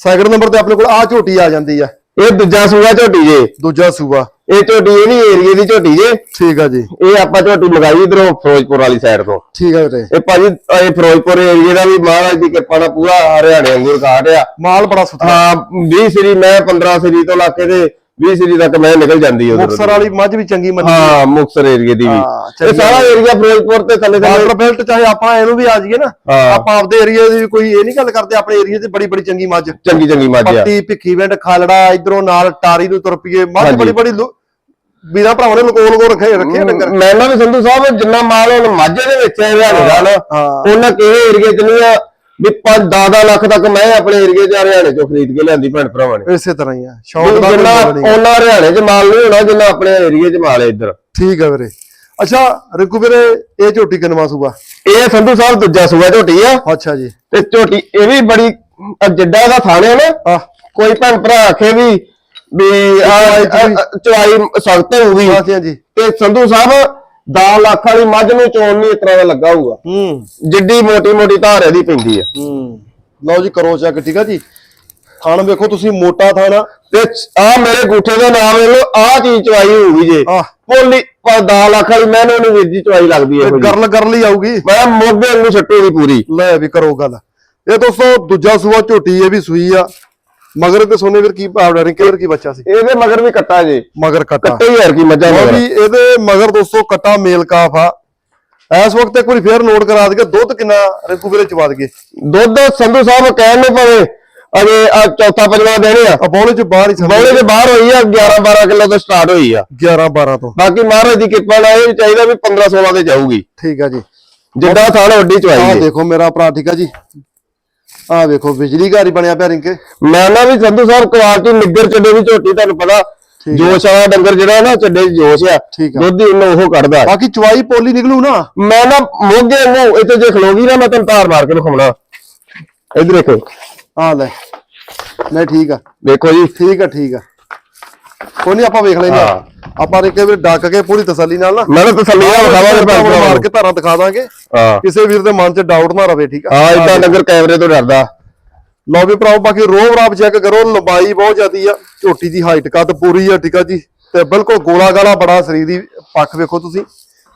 ਸੈਕਿੰਡ ਨੰਬਰ ਤੇ ਆਪਣੇ ਕੋਲ ਆ ਝੋਟੀ ਆ ਜਾਂਦੀ ਆ। ਇਹ ਦੂਜਾ ਸੂਆ ਝੋਟੀ ਜੇ। ਦੂਜਾ ਸੂਆ। ਇਹ ਝੋਟੀ ਇਹ ਵੀ ਏਰੀਏ ਦੀ ਝੋਟੀ ਜੇ। ਠੀਕ ਆ ਜੀ। ਇਹ ਆਪਾਂ ਝੋਟੀ ਮੰਗਾਈ ਇਧਰੋਂ ਫਿਰੋਜ਼ਪੁਰ ਵਾਲੀ ਸਾਈਡ ਤੋਂ। ਠੀਕ ਆ ਵੀਰੇ। ਇਹ ਭਾਜੀ ਇਹ ਫਿਰੋਜ਼ਪੁਰ ਏਰੀਏ ਦਾ ਵੀ ਮਹਾਰਾਜ ਦੀ ਕਿਰਪਾ ਨਾਲ ਪੂਰਾ ਹਰਿਆਣੇ ਵਾਂਗੂ ਕਾਟ ਆ। ਮਾਲ ਬੜਾ ਸੁਥਰਾ। ਹਾਂ 20 ਸਰੀ ਮੈਂ 15 ਸਰੀ ਤੋਂ ਲਾ ਕੇ ਤੇ 20 ਸਰੀ ਤੱਕ ਮੈਂ ਨਿਕਲ ਜਾਂਦੀ ਉਧਰ ਮੁਕਸਰ ਵਾਲੀ ਮੱਝ ਵੀ ਚੰਗੀ ਮੰਨੀ ਹਾਂ ਮੁਕਸਰ ਏਰੀਏ ਦੀ ਵੀ। ਹਾਂ, ਇਹ ਸਾਰਾ ਏਰੀਆ ਫਿਰੋਜ਼ਪੁਰ ਤੇ ਥੱਲੇ ਥੱਲੇ। ਬਾਰਡਰ ਬੈਲਟ ਚਾਹੇ ਆਪਾਂ ਇਹਨੂੰ ਵੀ ਆ ਜਾਈਏ ਨਾ ਹਾਂ। ਆਪਾਂ ਆਪਦੇ ਏਰੀਆ ਦੀ ਕੋਈ ਇਹ ਨਹੀਂ ਗੱਲ ਕਰਦੇ ਆਪਣੇ ਏਰੀਆ 'ਚ ਬੜੀ ਬੜੀ ਚੰਗੀ ਮੱਝ। ਚੰਗੀ ਚੰਗੀ ਮੱਝ ਆ। ਪੱਟੀ ਭਿੱਖੀ ਵਿੰਡ ਖਾਲੜਾ ਇਧਰੋਂ ਨਾਲ ਟਾਰੀ ਨੂੰ ਤੁਰ ਪਈਏ। ਮੱਝ। ਬੜੀ ਬੜੀ ਵੀਰਾਂ ਭਰਾਵਾਂ ਨੇ ਲਕੋ ਲਕੋ ਰੱਖੇ ਰੱਖੇ ਡੰਗਰ। ਮੈਂ ਨਾ ਵੀ ਸੰਧੂ ਸਾਹਿਬ ਜਿੰਨਾ ਮਾਲ ਹੁਣ ਮਾਝੇ ਦੇ ਵਿੱਚ ਹੈ ਹਰਿਆਣੇ ਦਾ ਨਾ ਹਾਂ। ਉਹਨਾਂ ਕਿਸੇ ਏਰੀਏ ਚ ਨਹੀਂ ਆ ਵੀ 5 ਲੱਖ ਤੱਕ ਮੈਂ ਆਪਣੇ ਏਰੀਏ ਚ ਹਰਿਆਣੇ ਚੋਂ ਖਰੀਦ ਕੇ ਲਿਆਂਦੀ ਭੈਣ ਭਰਾਵਾਂ ਨੇ। ਇਸੇ ਤਰ੍ਹਾਂ ਹੀ ਆ ਸ਼ੌਕ ਦਾ ਜਿੰਨਾ ਉਹਨਾਂ ਹਰਿਆਣੇ ਚ ਮਾਲ ਨਹੀਂ ਹੋਣਾ ਜਿੰਨਾ ਆਪਣੇ ਏਰੀਏ ਚ ਮਾਲ ਹੈ ਇੱਧਰ। ਠੀਕ ਆ ਵੀਰੇ। ਅੱਛਾ ਰਿੰਕੂ ਵੀਰੇ ਇਹ ਝੋਟੀ ਕਿੰਨਵਾ ਸੂਬਾ ਇਹ ਸੰਧੂ ਸਾਹਿਬ ਦੂਜਾ ਸੂਆ ਝੋਟੀ ਆ। ਅੱਛਾ ਜੀ। ਤੇ ਝੋਟੀ ਇਹ ਵੀ ਬੜੀ ਜਿੱਡਾ ਇਹਦਾ ਥਾਣੇ ਨਾ ਆ ਕੋਈ ਭੈਣ ਭਰਾ ਆਖੇ ਵੀ ਵੀ ਚਵਾਈ ਚਵਾਈ ਸਖਤ ਹੋਊਗੀ। ਹਾਂਜੀ ਹਾਂਜੀ। ਤੇ ਸੰਧੂ ਸਾਹਿਬ 10 ਲੱਖ ਵਾਲੀ ਮੱਝ ਨੂੰ ਚੋਣ ਨਹੀਂ ਇਸ ਤਰ੍ਹਾਂ ਦਾ ਲੱਗਾ ਹੋਊਗਾ। ਹੂੰ। ਜਿੱਡੀ ਮੋਟੀ ਮੋਟੀ ਧਾਰ ਇਹਦੀ ਪੈਂਦੀ ਆ। ਹੂੰ। ਲਓ ਜੀ ਕਰੋ ਚੈੱਕ ਠੀਕ ਆ ਜੀ? ਥਣ ਵੇਖੋ ਤੁਸੀਂ ਮੋਟਾ ਥਣ ਆ। ਤੇ ਆ ਮੇਰੇ ਗੁੱਠੇ ਦੇ ਨਾਮ ਇਹਨੂੰ ਆ ਚੀਜ਼ ਚਵਾਈ ਹੋਊਗੀ ਜੇ। ਆਹ। ਬੋਲੀ 10 ਲੱਖ ਵਾਲੀ ਮੈਨੂੰ ਨਹੀਂ ਵੀਰ ਜੀ ਚਵਾਈ ਲੱਗਦੀ ਹੈ ਗਰਲ ਗਰਲ ਹੀ ਆਊਗੀ। ਮੈਂ ਮੋਗੇ ਨੂੰ ਛੱਟੂਗੀ ਪੂਰੀ। ਲੈ ਵੀ ਕਰੋ ਗੱਲ। ਇਹ ਦੋਸਤੋ ਦੂਜਾ ਸੂਆ ਝੋਟੀ ਇਹ ਵੀ ਸੂਈ ਆ। ਮਗਰ ਤੇ ਸੋਨੇ ਵੀਰ ਕੀ ਭਾਵ ਰਿੰਕੇ ਵੀਰ ਕੀ ਬੱਚਾ ਸੀ? ਇਹਦੇ ਮਗਰ ਵੀ ਕੱਟਾ ਜੇ। ਮਗਰ ਕਟਾ। ਕੱਟੇ ਯਾਰ ਕੀ ਮੱਝਾਂ ਉਹ ਮਗਰ। ਵੀ ਇਹਦੇ ਮਗਰ ਦੋਸਤੋ ਕਟਾ ਮੇਲ ਕਾਫ ਆ। ਇਸ ਵਕਤ ਇੱਕ ਵਾਰੀ ਫੇਰ ਨੋਟ ਕਰਾ ਦਈਏ ਦੁੱਧ ਕਿੰਨਾ ਰਿੰਕੂ ਵੀਰੇ ਚਵਾ ਦਈਏ? ਦੁੱਧ ਸੰਧੂ ਸਾਹਿਬ ਕਹਿਣ ਨੂੰ ਪਵੇ ਅਜੇ ਆ ਚੌਥਾ ਪੰਜਵਾਂ ਦਿਨ ਆ। ਆ ਬੌਲੇ ਚ ਬਾਹਰ ਹੀ ਸਮਝ ਬੌਲੇ ਦੇ ਬਾਹਰ ਹੋਈ ਆ 11 12 ਕਿਲੋ ਤੋਂ ਸਟਾਰਟ ਹੋਈ ਆ। 11 12 ਤੋਂ। ਬਾਕੀ ਮਹਾਰਾਜ ਦੀ ਕਿਰਪਾ ਨਾਲ ਇਹ ਵੀ ਚਾਹੀਦਾ ਵੀ 15 16 ਤੇ ਜਾਊਗੀ। ਠੀਕ ਆ ਜੀ। ਜਿੱਦਾਂ ਥਾਣ ਵੱਡੀ ਆਹ ਚਵਾਈ ਹੈ ਦੇਖੋ ਮੇਰਾ ਭਰਾ ਠੀਕ ਆ ਜੀ। ਆਹ ਵੇਖੋ ਬਿਜਲੀ ਘਰ ਹੀ ਬਣਿਆ ਪਿਆ ਰਿੰਕੇ। ਮੈਂ ਨਾ ਵੀ ਸੰਧੂ ਸਾਹਿਬ ਕੁਆਲਟੀ ਨਿੱਗਰ ਚੱਡੇ ਦੀ ਝੋਟੀ ਤੁਹਾਨੂੰ ਪਤਾ ਆ। ਜੋਸ਼ ਵਾਲਾ ਡੰਗਰ ਜਿਹੜਾ ਨਾ ਚੱਡੇ 'ਚ ਜੋਸ਼ ਆ ਆ। ਦੁੱਧ ਹੀ ਉਹਨੂੰ ਉਹ ਕੱਢਦਾ। ਬਾਕੀ ਚਵਾਈ ਪੋਲੀ ਨਿਕਲੂ ਨਾ। ਮੈਂ ਨਾ ਮੋਗੇ ਨੂੰ ਇੱਥੇ ਜੇ ਖਲੋਗੀ ਨਾ ਮੈਂ ਤੈਨੂੰ ਧਾਰ ਮਾਰ ਕੇ ਦਿਖਾਉਣਾ ਇਧਰ ਦੇਖੋ। ਆ ਲੈ ਨਹੀਂ ਠੀਕ ਆ। ਦੇਖੋ ਜੀ। ਠੀਕ ਆ ਠੀਕ ਆ। ਕੋਈ ਨਹੀਂ ਆਪਾਂ ਵੇਖ ਲੈਂਦੇ ਆ ਹਾਂ। ਆਪਾਂ ਰਿੰਕੇ ਵੀ ਡੱਕ ਕੇ ਪੂਰੀ ਤਸੱਲੀ ਨਾਲ ਨਾ ਮੈਂ ਤਾਂ ਤਸੱਲੀ ਨਾਲ ਵਿਖਾਵਾਂਗੇ ਭੈਣ ਮਾਰ ਭਰਾਵਾਂ ਕੇ ਧਾਰਾਂ ਦਿਖਾ ਦਾਂਗੇ। ਹਾਂ। ਕਿਸੇ ਵੀਰ ਦੇ ਮਨ 'ਚ ਡਾਊਟ ਨਾ ਰਵੇ ਠੀਕ ਆ? ਹਾਂ ਇਦਾਂ ਡੰਗਰ ਕੈਮਰੇ ਤੋਂ ਡਰਦਾ। ਲਓ ਵੀ ਭਰਾਓ ਬਾਕੀ ਰੋਹ ਰਾਬ ਚੈੱਕ ਕਰੋ ਲੰਬਾਈ ਬਹੁਤ ਜ਼ਿਆਦੀ ਆ ਝੋਟੀ ਦੀ ਹਾਈਟ ਕੱਦ ਪੂਰੀ ਆ ਠੀਕ ਆ ਜੀ। ਤੇ ਬਿਲਕੁਲ ਗੋਲਾ ਗਾਲਾ ਬੜਾ ਸਰੀਰ ਦੀ ਪੱਖ ਵੇਖੋ ਤੁਸੀਂ।